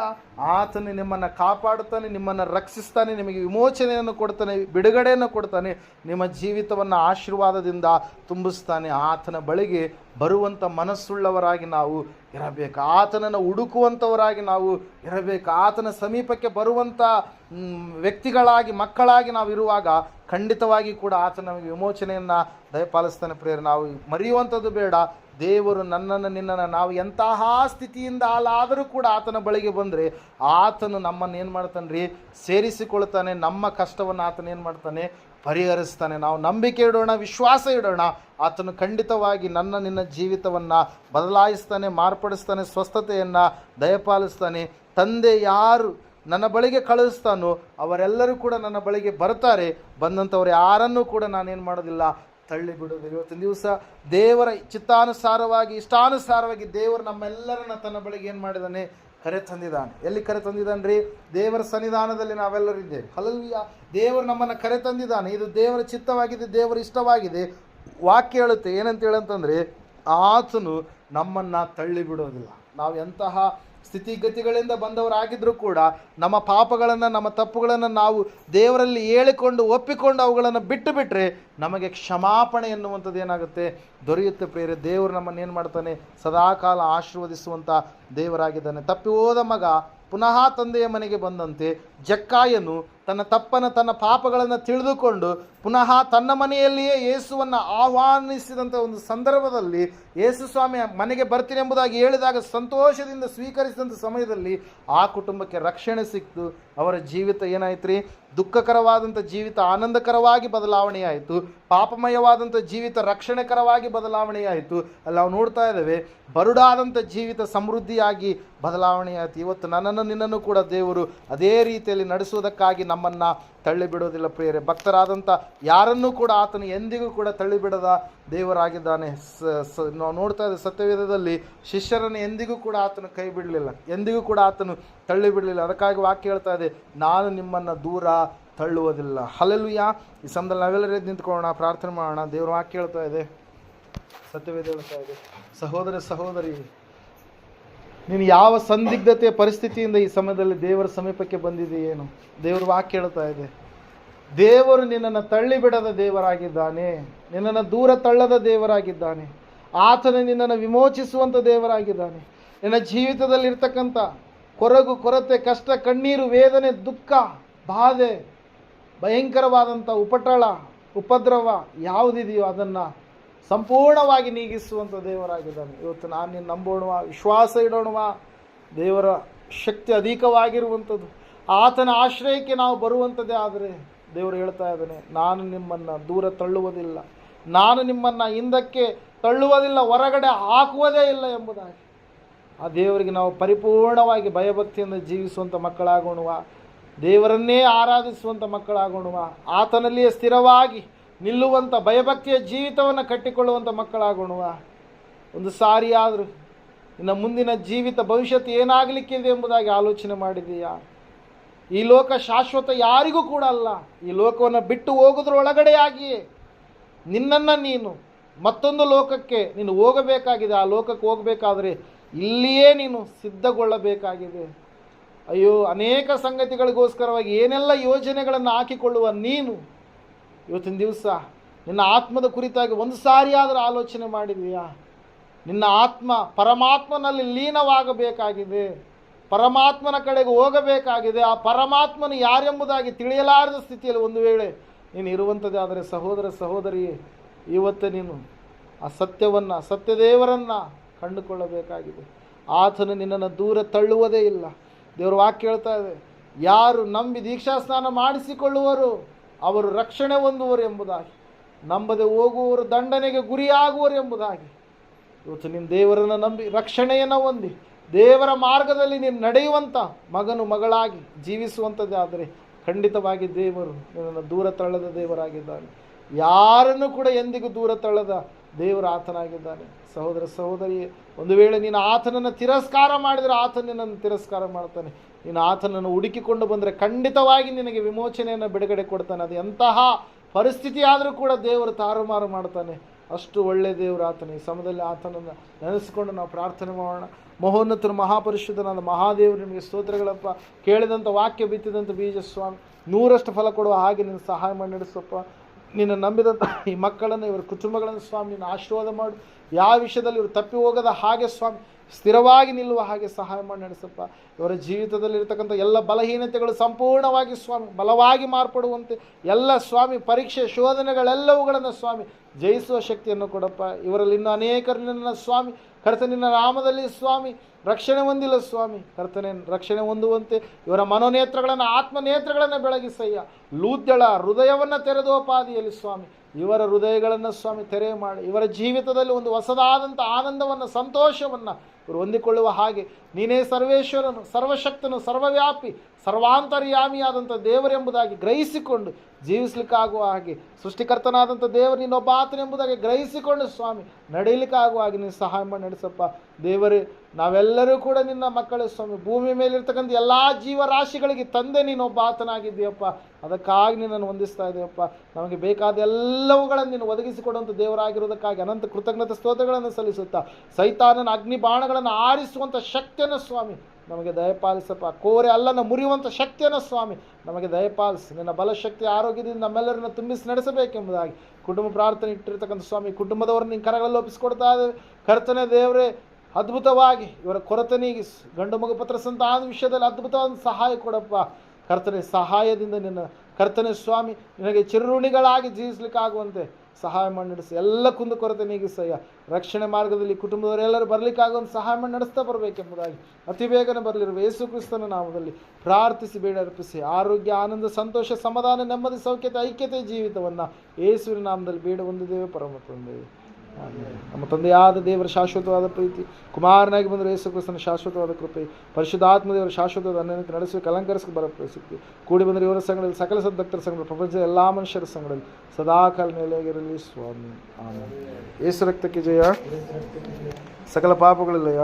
ಆತನು ನಿಮ್ಮನ್ನು ಕಾಪಾಡುತ್ತಾನೆ, ನಿಮ್ಮನ್ನು ರಕ್ಷಿಸ್ತಾನೆ, ನಿಮಗೆ ವಿಮೋಚನೆಯನ್ನು ಕೊಡ್ತಾನೆ ಬಿಡುಗಡೆಯನ್ನು ಕೊಡ್ತಾನೆ ನಿಮ್ಮ ಜೀವಿತವನ್ನು ಆಶೀರ್ವಾದದಿಂದ ತುಂಬಿಸ್ತಾನೆ. ಆತನ ಬಳಿಗೆ ಬರುವಂಥ ಮನಸ್ಸುಳ್ಳವರಾಗಿ ನಾವು ಇರಬೇಕು. ಆತನನ್ನು ಹುಡುಕುವಂಥವರಾಗಿ ನಾವು ಇರಬೇಕು. ಆತನ ಸಮೀಪಕ್ಕೆ ಬರುವಂಥ ವ್ಯಕ್ತಿಗಳಾಗಿ, ಮಕ್ಕಳಾಗಿ ನಾವು ಇರುವಾಗ ಖಂಡಿತವಾಗಿ ಕೂಡ ಆತ ನಮಗೆ ವಿಮೋಚನೆಯನ್ನು ದಯಪಾಲಿಸ್ತಾನೆ ಪ್ರೇರ ನಾವು ಮರೆಯುವಂಥದ್ದು ಬೇಡ. ದೇವರು ನನ್ನನ್ನು ನಿನ್ನನ್ನು ನಾವು ಎಂತಹ ಸ್ಥಿತಿಯಿಂದ ಆಲಾದರೂ ಕೂಡ ಆತನ ಬಳಿಗೆ ಬಂದರೆ ಆತನು ನಮ್ಮನ್ನು ಏನು ಮಾಡ್ತಾನೆ ರೀ? ಸೇರಿಸಿಕೊಳ್ತಾನೆ. ನಮ್ಮ ಕಷ್ಟವನ್ನು ಆತನ ಏನು ಮಾಡ್ತಾನೆ? ಪರಿಹರಿಸ್ತಾನೆ. ನಾವು ನಂಬಿಕೆ ಇಡೋಣ, ವಿಶ್ವಾಸ ಇಡೋಣ. ಆತನು ಖಂಡಿತವಾಗಿ ನನ್ನ, ನಿನ್ನ ಜೀವಿತವನ್ನು ಬದಲಾಯಿಸ್ತಾನೆ, ಮಾರ್ಪಡಿಸ್ತಾನೆ, ಸ್ವಸ್ಥತೆಯನ್ನು ದಯಪಾಲಿಸ್ತಾನೆ. ತಂದೆ ಯಾರು ನನ್ನ ಬಳಿಗೆ ಕಳಿಸ್ತಾನೋ ಅವರೆಲ್ಲರೂ ಕೂಡ ನನ್ನ ಬಳಿಗೆ ಬರ್ತಾರೆ. ಬಂದಂಥವ್ರು ಯಾರನ್ನೂ ಕೂಡ ನಾನೇನು ಮಾಡೋದಿಲ್ಲ. ತಳ್ಳಿ ಬಿಡೋದು ಇವತ್ತಿನ ದಿವಸ ದೇವರ ಚಿತ್ತಾನುಸಾರವಾಗಿ, ಇಷ್ಟಾನುಸಾರವಾಗಿ ದೇವರು ನಮ್ಮೆಲ್ಲರನ್ನ ತನ್ನ ಬಳಿಗೆ ಏನು ಮಾಡಿದಾನೆ? ಕರೆ ತಂದಿದ್ದಾನೆ. ಎಲ್ಲಿ ಕರೆ ತಂದಿದ್ದಾನೆ ರೀ ದೇವರ ಸನ್ನಿಧಾನದಲ್ಲಿ ನಾವೆಲ್ಲರೂ ಇದ್ದೇವೆ ಹಲಲ್ವಿಯ ದೇವರು ನಮ್ಮನ್ನು ಕರೆ ತಂದಿದ್ದಾನೆ. ಇದು ದೇವರ ಚಿತ್ತವಾಗಿದೆ, ದೇವರ ಇಷ್ಟವಾಗಿದೆ. ವಾಕ್ಯ ಹೇಳುತ್ತೆ. ಏನಂತ ಹೇಳಂತಂದರೆ, ಆತನು ನಮ್ಮನ್ನು ತಳ್ಳಿ ಬಿಡೋದಿಲ್ಲ ನಾವು ಎಂತಹ ಸ್ಥಿತಿಗತಿಗಳಿಂದ ಬಂದವರಾಗಿದ್ದರೂ ಕೂಡ ನಮ್ಮ ಪಾಪಗಳನ್ನು, ನಮ್ಮ ತಪ್ಪುಗಳನ್ನು ನಾವು ದೇವರಲ್ಲಿ ಹೇಳಿಕೊಂಡು, ಒಪ್ಪಿಕೊಂಡು ಅವುಗಳನ್ನು ಬಿಟ್ಟು ಬಿಟ್ಟರೆ ನಮಗೆ ಕ್ಷಮಾಪಣೆ ಎನ್ನುವಂಥದ್ದು ಏನಾಗುತ್ತೆ? ದೊರೆಯುತ್ತೆ ಪ್ರೇರೆ ದೇವರು ನಮ್ಮನ್ನು ಏನು ಮಾಡ್ತಾನೆ? ಸದಾಕಾಲ ಆಶೀರ್ವದಿಸುವಂಥ ದೇವರಾಗಿದ್ದಾನೆ. ತಪ್ಪಿ ಹೋದ ಮಗ ಪುನಃ ತಂದೆಯ ಮನೆಗೆ ಬಂದಂತೆ ಜಕ್ಕಾಯನು ತನ್ನ ತಪ್ಪನ್ನು ತನ್ನ ಪಾಪಗಳನ್ನು ತಿಳಿದುಕೊಂಡು ಪುನಃ ತನ್ನ ಮನೆಯಲ್ಲಿಯೇ ಯೇಸುವನ್ನು ಆಹ್ವಾನಿಸಿದಂಥ ಒಂದು ಸಂದರ್ಭದಲ್ಲಿ ಯೇಸು ಸ್ವಾಮಿ ಮನೆಗೆ ಬರ್ತೀನಿ ಎಂಬುದಾಗಿ ಹೇಳಿದಾಗ ಸಂತೋಷದಿಂದ ಸ್ವೀಕರಿಸಿದಂಥ ಸಮಯದಲ್ಲಿ ಆ ಕುಟುಂಬಕ್ಕೆ ರಕ್ಷಣೆ ಸಿಕ್ತು. ಅವರ ಜೀವಿತ ಏನಾಯ್ತು ರೀ ದುಃಖಕರವಾದಂಥ ಜೀವಿತ ಆನಂದಕರವಾಗಿ ಬದಲಾವಣೆಯಾಯಿತು. ಪಾಪಮಯವಾದಂಥ ಜೀವಿತ ರಕ್ಷಣೆಕರವಾಗಿ ಬದಲಾವಣೆಯಾಯಿತು. ಅಲ್ಲಿ ನಾವು ನೋಡ್ತಾ ಇದ್ದೇವೆ, ಬರುಡಾದಂಥ ಜೀವಿತ ಸಮೃದ್ಧಿಯಾಗಿ ಬದಲಾವಣೆಯಾಯಿತು. ಇವತ್ತು ನನ್ನನ್ನು ನಿನ್ನನ್ನು ಕೂಡ ದೇವರು ಅದೇ ರೀತಿಯಲ್ಲಿ ನಡೆಸುವುದಕ್ಕಾಗಿ ನಮ್ಮನ್ನು ತಳ್ಳಿ ಬಿಡೋದಿಲ್ಲ ಪ್ರಿಯರೇ. ಭಕ್ತರಾದಂಥ ಯಾರನ್ನೂ ಕೂಡ ಆತನು ಎಂದಿಗೂ ಕೂಡ ತಳ್ಳಿಬಿಡದ ದೇವರಾಗಿದ್ದಾನೆ. ಸ ನಾವು ನೋಡ್ತಾ ಇದ್ದೇವೆ ಸತ್ಯವೇದದಲ್ಲಿ ಶಿಷ್ಯರನ್ನು ಎಂದಿಗೂ ಕೂಡ ಆತನು ಕೈ ಬಿಡಲಿಲ್ಲ. ಎಂದಿಗೂ ಕೂಡ ಆತನು ತಳ್ಳಿ ಬಿಡಲಿಲ್ಲ ಅದಕ್ಕಾಗಿ ವಾಕ್ಯ ಹೇಳ್ತಾ ಇದೆ, ನಾನು ನಿಮ್ಮನ್ನು ದೂರ ತಳ್ಳುವುದಿಲ್ಲ. ಹಲಲುಯ ಈ ಸಮಯದಲ್ಲಿ ನಾವೆಲ್ಲರೇ ನಿಂತ್ಕೊಳ್ಳೋಣ, ಪ್ರಾರ್ಥನೆ ಮಾಡೋಣ. ದೇವರ ವಾಕ್ಯ ಹೇಳ್ತಾ ಇದೆ. ಸತ್ಯವೇದ ಹೇಳ್ತಾ ಇದೆ. ಸಹೋದರ, ಸಹೋದರಿ ನೀನು ಯಾವ ಸಂದಿಗ್ಧತೆಯ ಪರಿಸ್ಥಿತಿಯಿಂದ ಈ ಸಮಯದಲ್ಲಿ ದೇವರ ಸಮೀಪಕ್ಕೆ ಏನು ದೇವರು ವಾಕ್ಯ ಹೇಳ್ತಾ ಇದೆ. ದೇವರು ನಿನ್ನನ್ನು ತಳ್ಳಿಬಿಡದ ದೇವರಾಗಿದ್ದಾನೆ. ನಿನ್ನನ್ನು ದೂರ ತಳ್ಳದ ದೇವರಾಗಿದ್ದಾನೆ. ಆತನೇ ನಿನ್ನನ್ನು ವಿಮೋಚಿಸುವಂಥ ದೇವರಾಗಿದ್ದಾನೆ. ನಿನ್ನ ಜೀವಿತದಲ್ಲಿರ್ತಕ್ಕಂಥ ಕೊರಗು, ಕೊರತೆ, ಕಷ್ಟ, ಕಣ್ಣೀರು, ವೇದನೆ, ದುಃಖ, ಬಾಧೆ, ಭಯಂಕರವಾದಂಥ ಉಪಟಳ, ಉಪದ್ರವ ಯಾವುದಿದೆಯೋ ಅದನ್ನು ಸಂಪೂರ್ಣವಾಗಿ ನೀಗಿಸುವಂಥ ದೇವರಾಗಿದ್ದಾನೆ. ಇವತ್ತು ನಾನು ನಿನ್ನ ನಂಬೋಣವ ವಿಶ್ವಾಸ ಇಡೋಣವ. ದೇವರ ಶಕ್ತಿ ಅಧಿಕವಾಗಿರುವಂಥದ್ದು ಆತನ ಆಶ್ರಯಕ್ಕೆ ನಾವು ಬರುವಂಥದ್ದೇ ಆದರೆ ದೇವರು ಹೇಳ್ತಾ ಇದ್ದಾನೆ, ನಾನು ನಿಮ್ಮನ್ನು ದೂರ ತಳ್ಳುವುದಿಲ್ಲ. ನಾನು ನಿಮ್ಮನ್ನು ಹಿಂದಕ್ಕೆ ತಳ್ಳುವುದಿಲ್ಲ, ಹೊರಗಡೆ ಹಾಕುವುದೇ ಇಲ್ಲ ಎಂಬುದಾಗಿ. ಆ ದೇವರಿಗೆ ನಾವು ಪರಿಪೂರ್ಣವಾಗಿ ಭಯಭಕ್ತಿಯಿಂದ ಜೀವಿಸುವಂಥ ಮಕ್ಕಳಾಗೋಣುವ. ದೇವರನ್ನೇ ಆರಾಧಿಸುವಂಥ ಮಕ್ಕಳಾಗೋಣುವ. ಆತನಲ್ಲಿಯೇ ಸ್ಥಿರವಾಗಿ ನಿಲ್ಲುವಂಥ ಭಯಭಕ್ತಿಯ ಜೀವಿತವನ್ನು ಕಟ್ಟಿಕೊಳ್ಳುವಂಥ ಮಕ್ಕಳಾಗೋಣವ. ಒಂದು ಸಾರಿ ಆದರೂ ಇನ್ನು ಮುಂದಿನ ಜೀವಿತ ಭವಿಷ್ಯತ್ ಏನಾಗಲಿಕ್ಕಿದೆ ಎಂಬುದಾಗಿ ಆಲೋಚನೆ ಮಾಡಿದೀಯಾ ಈ ಲೋಕ ಶಾಶ್ವತ ಯಾರಿಗೂ ಕೂಡ ಅಲ್ಲ. ಈ ಲೋಕವನ್ನು ಬಿಟ್ಟು ಹೋಗೋದ್ರೊಳಗಡೆಯಾಗಿಯೇ ನಿನ್ನನ್ನು ನೀನು ಮತ್ತೊಂದು ಲೋಕಕ್ಕೆ ನೀನು ಹೋಗಬೇಕಾಗಿದೆ. ಆ ಲೋಕಕ್ಕೆ ಹೋಗಬೇಕಾದ್ರೆ ಇಲ್ಲಿಯೇ ನೀನು ಸಿದ್ಧಗೊಳ್ಳಬೇಕಾಗಿದೆ. ಅಯ್ಯೋ, ಅನೇಕ ಸಂಗತಿಗಳಿಗೋಸ್ಕರವಾಗಿ ಏನೆಲ್ಲ ಯೋಜನೆಗಳನ್ನು ಹಾಕಿಕೊಳ್ಳುವ ನೀನು ಇವತ್ತಿನ ದಿವಸ ನಿನ್ನ ಆತ್ಮದ ಕುರಿತಾಗಿ ಒಂದು ಸಾರಿ ಆದರೂ ಆಲೋಚನೆ ಮಾಡಿದೆಯಾ? ನಿನ್ನ ಆತ್ಮ ಪರಮಾತ್ಮನಲ್ಲಿ ಲೀನವಾಗಬೇಕಾಗಿದೆ. ಪರಮಾತ್ಮನ ಕಡೆಗೆ ಹೋಗಬೇಕಾಗಿದೆ. ಆ ಪರಮಾತ್ಮನು ಯಾರೆಂಬುದಾಗಿ ತಿಳಿಯಲಾರದ ಸ್ಥಿತಿಯಲ್ಲಿ ಒಂದು ವೇಳೆ ನೀನು ಇರುವಂಥದ್ದಾದರೆ ಸಹೋದರ ಸಹೋದರಿಯೇ, ಇವತ್ತು ನೀನು ಆ ಸತ್ಯವನ್ನು, ಸತ್ಯದೇವರನ್ನು ಕಂಡುಕೊಳ್ಳಬೇಕಾಗಿದೆ. ಆತನು ನಿನ್ನನ್ನು ದೂರ ತಳ್ಳುವುದೇ ಇಲ್ಲ. ದೇವರು ವಾಕ್ಯ ಹೇಳ್ತಾ ಇದೆ. ಯಾರು ನಂಬಿ ದೀಕ್ಷಾ ಸ್ನಾನ ಮಾಡಿಸಿಕೊಳ್ಳುವರು? ಅವರು ರಕ್ಷಣೆ ಹೊಂದುವರು ಎಂಬುದಾಗಿ, ನಂಬದೆ ಹೋಗುವವರು ದಂಡನೆಗೆ ಗುರಿಯಾಗುವರು ಎಂಬುದಾಗಿ. ಇವತ್ತು ನಿಮ್ಮ ದೇವರನ್ನು ನಂಬಿ ರಕ್ಷಣೆಯನ್ನು ಹೊಂದಿ, ದೇವರ ಮಾರ್ಗದಲ್ಲಿ ನೀನು ನಡೆಯುವಂಥ ಮಗನು ಮಗಳಾಗಿ ಜೀವಿಸುವಂಥದ್ದಾದರೆ ಖಂಡಿತವಾಗಿ ದೇವರು ನಿನ್ನನ್ನು ದೂರ ತಳ್ಳದ ದೇವರಾಗಿದ್ದಾನೆ. ಯಾರನ್ನು ಕೂಡ ಎಂದಿಗೂ ದೂರ ತಳ್ಳದ ದೇವರು ಆತನಾಗಿದ್ದಾನೆ. ಸಹೋದರ ಸಹೋದರಿ ಒಂದು ವೇಳೆ ನೀನು ಆತನನ್ನು ತಿರಸ್ಕಾರ ಮಾಡಿದರೆ ಆತ ನಿನ್ನನ್ನು ತಿರಸ್ಕಾರ ಮಾಡ್ತಾನೆ. ನೀನು ಆತನನ್ನು ಹುಡುಕಿಕೊಂಡು ಬಂದರೆ ಖಂಡಿತವಾಗಿ ನಿನಗೆ ವಿಮೋಚನೆಯನ್ನು ಬಿಡುಗಡೆ ಕೊಡ್ತಾನೆ. ಅದು ಎಂತಹ ಪರಿಸ್ಥಿತಿ ಆದರೂ ಕೂಡ ದೇವರು ತಾರುಮಾರು ಮಾಡ್ತಾನೆ. ಅಷ್ಟು ಒಳ್ಳೆಯ ದೇವರು ಆತನ. ಈ ಸಮಯದಲ್ಲಿ ಆತನನ್ನು ನೆನೆಸ್ಕೊಂಡು ನಾವು ಪ್ರಾರ್ಥನೆ ಮಾಡೋಣ. ಮಹೋನ್ನತರು ಮಹಾಪರಿಶುದ್ಧನಾದ ಮಹಾದೇವರು, ನಿಮಗೆ ಸ್ತೋತ್ರಗಳಪ್ಪ. ಕೇಳಿದಂಥ ವಾಕ್ಯ ಬಿತ್ತಿದಂಥ ಬೀಜ ಸ್ವಾಮಿ ನೂರಷ್ಟು ಫಲ ಕೊಡುವ ಹಾಗೆ ನಿನ್ನ ಸಹಾಯ ಮಾಡಿ ನಡೆಸಪ್ಪ. ನಿನ್ನ ನಂಬಿದಂಥ ಈ ಮಕ್ಕಳನ್ನು, ಇವರ ಕುಟುಂಬಗಳನ್ನು ಸ್ವಾಮಿ ನಿನ್ನ ಆಶೀರ್ವಾದ ಮಾಡು. ಯಾವ ವಿಷಯದಲ್ಲಿ ಇವರು ತಪ್ಪಿ ಹೋಗದ ಹಾಗೆ ಸ್ವಾಮಿ ಸ್ಥಿರವಾಗಿ ನಿಲ್ಲುವ ಹಾಗೆ ಸಹಾಯ ಮಾಡಿ ನಡೆಸಪ್ಪ. ಇವರ ಜೀವಿತದಲ್ಲಿ ಇರತಕ್ಕಂಥ ಎಲ್ಲ ಬಲಹೀನತೆಗಳು ಸಂಪೂರ್ಣವಾಗಿ ಸ್ವಾಮಿ, ಬಲವಾಗಿ ಮಾರ್ಪಡುವಂತೆ ಎಲ್ಲ ಸ್ವಾಮಿ, ಪರೀಕ್ಷೆ, ಶೋಧನೆಗಳೆಲ್ಲವುಗಳನ್ನು ಸ್ವಾಮಿ ಜಯಿಸುವ ಶಕ್ತಿಯನ್ನು ಕೊಡಪ್ಪ. ಇವರಲ್ಲಿ ಇನ್ನು ಅನೇಕರು ನಿನ್ನ ಸ್ವಾಮಿ ಕರ್ತನಿನ ನಾಮದಲ್ಲಿ ಸ್ವಾಮಿ, ರಕ್ಷಣೆ ಹೊಂದಿಲ್ಲ ಸ್ವಾಮಿ. ಕರ್ತನೆ, ರಕ್ಷಣೆ ಹೊಂದುವಂತೆ ಇವರ ಮನೋನೇತ್ರಗಳನ್ನು, ಆತ್ಮನೇತ್ರಗಳನ್ನು ಬೆಳಗಿಸಯ್ಯ. ಲೂದ್ಯಳ ಹೃದಯವನ್ನು ತೆರೆದೋಪಾದಿಯಲ್ಲಿ ಸ್ವಾಮಿ. ಇವರ ಹೃದಯಗಳನ್ನು ಸ್ವಾಮಿ ತೆರೆ ಮಾಡಿ, ಇವರ ಜೀವಿತದಲ್ಲಿ ಒಂದು ಹೊಸದಾದಂಥ ಆನಂದವನ್ನು, ಸಂತೋಷವನ್ನು ಇವರು ಹೊಂದಿಕೊಳ್ಳುವ ಹಾಗೆ ನೀನೇ ಸರ್ವೇಶ್ವರನು, ಸರ್ವಶಕ್ತನು, ಸರ್ವವ್ಯಾಪಿ ಸರ್ವಾಂತರ್ಯಾಮಿಯಾದಂಥ ದೇವರೆಂಬುದಾಗಿ ಗ್ರಹಿಸಿಕೊಂಡು ಜೀವಿಸ್ಲಿಕ್ಕಾಗುವ ಹಾಗೆ ಸೃಷ್ಟಿಕರ್ತನಾದಂಥ ದೇವರು ನೀನೊಬ್ಬ ಆತನೆಂಬುದಾಗಿ ಗ್ರಹಿಸಿಕೊಂಡು ಸ್ವಾಮಿ ನಡೀಲಿಕ್ಕಾಗುವ ಹಾಗೆ ನೀನು ಸಹಾಯ ಮಾಡಿ, ನಡೆಸಪ್ಪ. ದೇವರೇ, ನಾವೆಲ್ಲರೂ ಕೂಡ ನಿನ್ನ ಮಕ್ಕಳೇ ಸ್ವಾಮಿ. ಭೂಮಿ ಮೇಲಿರ್ತಕ್ಕಂಥ ಎಲ್ಲ ಜೀವರಾಶಿಗಳಿಗೆ ತಂದೆ ನೀನೊಬ್ಬ ಆತನಾಗಿದ್ದೀಯಪ್ಪ. ಅದಕ್ಕಾಗಿ ನಿನ್ನನ್ನು ವಂದಿಸ್ತಾ ನಮಗೆ ಬೇಕಾದ ಎಲ್ಲವುಗಳನ್ನು ನೀನು ಒದಗಿಸಿಕೊಡುವಂಥ ದೇವರಾಗಿರೋದಕ್ಕಾಗಿ ಅನಂತ ಕೃತಜ್ಞತೆ ಸ್ತೋತ್ರಗಳನ್ನು ಸಲ್ಲಿಸುತ್ತಾ, ಸೈತಾನನ ಅಗ್ನಿ ಬಾಣಗಳನ್ನು ಆರಿಸುವಂಥ ಶಕ್ತಿಯನ್ನು ಸ್ವಾಮಿ, ನಮಗೆ ದಯಪಾಲಿಸಪ್ಪ. ಕೋರೆ ಅಲ್ಲನ್ನು ಮುರಿಯುವಂಥ ಶಕ್ತಿಯನ್ನು ಸ್ವಾಮಿ, ನಮಗೆ ದಯಪಾಲಿಸಿ. ನಿನ್ನ ಬಲಶಕ್ತಿ ಆರೋಗ್ಯದಿಂದ ನಮ್ಮೆಲ್ಲರನ್ನ ತುಂಬಿಸಿ ನಡೆಸಬೇಕೆಂಬುದಾಗಿ ಕುಟುಂಬ ಪ್ರಾರ್ಥನೆ ಇಟ್ಟಿರ್ತಕ್ಕಂಥ ಸ್ವಾಮಿ, ಕುಟುಂಬದವರು ನಿನ್ನ ಕರಗಳಲ್ಲಿ ಒಪ್ಪಿಸಿಕೊಡ್ತಾ ಇದ್ದೇವೆ ಕರ್ತನೆ ದೇವರೇ, ಅದ್ಭುತವಾಗಿ ಇವರ ಕೊರತೆ ನೀಗಿಸು ಗಂಡು ಮಗು ಪತ್ರ ಸಂತಾನದ ವಿಷಯದಲ್ಲಿ ಅದ್ಭುತವಾದ ಸಹಾಯ ಕೊಡಪ್ಪ. ಕರ್ತನೆ, ಸಹಾಯದಿಂದ ನಿನ್ನ ಕರ್ತನೆ ಸ್ವಾಮಿ, ನಿನಗೆ ಚಿರುಣಿಗಳಾಗಿ ಜೀವಿಸ್ಲಿಕ್ಕಾಗುವಂತೆ ಸಹಾಯ ಮಾಡಿ ನಡೆಸಿ. ಎಲ್ಲ ಕುಂದುಕೊರತೆ ನೀಗಿಸಯ್ಯ. ರಕ್ಷಣೆ ಮಾರ್ಗದಲ್ಲಿ ಕುಟುಂಬದವರೆಲ್ಲರೂ ಬರಲಿಕ್ಕಾಗುವಂಥ ಸಹಾಯ ಮಾಡಿ ನಡೆಸ್ತಾ ಬರಬೇಕೆಂಬುದಾಗಿ ಅತಿ ಬೇಗನೆ ಬರಲಿರುವ ಯೇಸು ಕ್ರಿಸ್ತನ ನಾಮದಲ್ಲಿ ಪ್ರಾರ್ಥಿಸಿ, ಬೇಡ, ಅರ್ಪಿಸಿ. ಆರೋಗ್ಯ, ಆನಂದ, ಸಂತೋಷ, ಸಮಾಧಾನ, ನೆಮ್ಮದಿ, ಸೌಖ್ಯತೆ, ಐಕ್ಯತೆ, ಜೀವಿತವನ್ನು ಯೇಸುವಿನ ನಾಮದಲ್ಲಿ ಬೇಡ ಹೊಂದಿದ್ದೇವೆ ಪರಮ ಆಮೆನ್. ನಮ್ಮ ತಂದೆಯಾದ ದೇವರ ಶಾಶ್ವತವಾದ ಪ್ರೀತಿ, ಕುಮಾರನಾಗಿ ಬಂದರೆ ಯೇಸು ಕ್ರಿಸ್ತನ ಶಾಶ್ವತವಾದ ಕೃಪೆ, ಪರಿಶುದ್ಧಾತ್ಮ ದೇವರ ಶಾಶ್ವತವಾದ ಅನ್ಯನತೆ ನಡೆಸಿ ಕಲಂಕರಿಸಿ ಬರ ಪ್ರಸಿದ್ಧಿ. ಕೂಡಿ ಬಂದರೆ ಇವರ ಸಂಘದಲ್ಲಿ, ಸಕಲ ಸದ್ಭಕ್ತರ ಸಂಘಗಳು, ಪ್ರಪಂಚದ ಎಲ್ಲ ಮನುಷ್ಯರ ಸಂಘದಲ್ಲಿ ಸದಾಕಾಲ ನೆಲೆಯಾಗಿರಲಿ ಸ್ವಾಮಿ. ಆಮೇಲೆ ಯೇಸು ರಕ್ತಕ್ಕೆ ಜಯ. ಸಕಲ ಪಾಪಗಳಿಲ್ಲಯ್ಯ.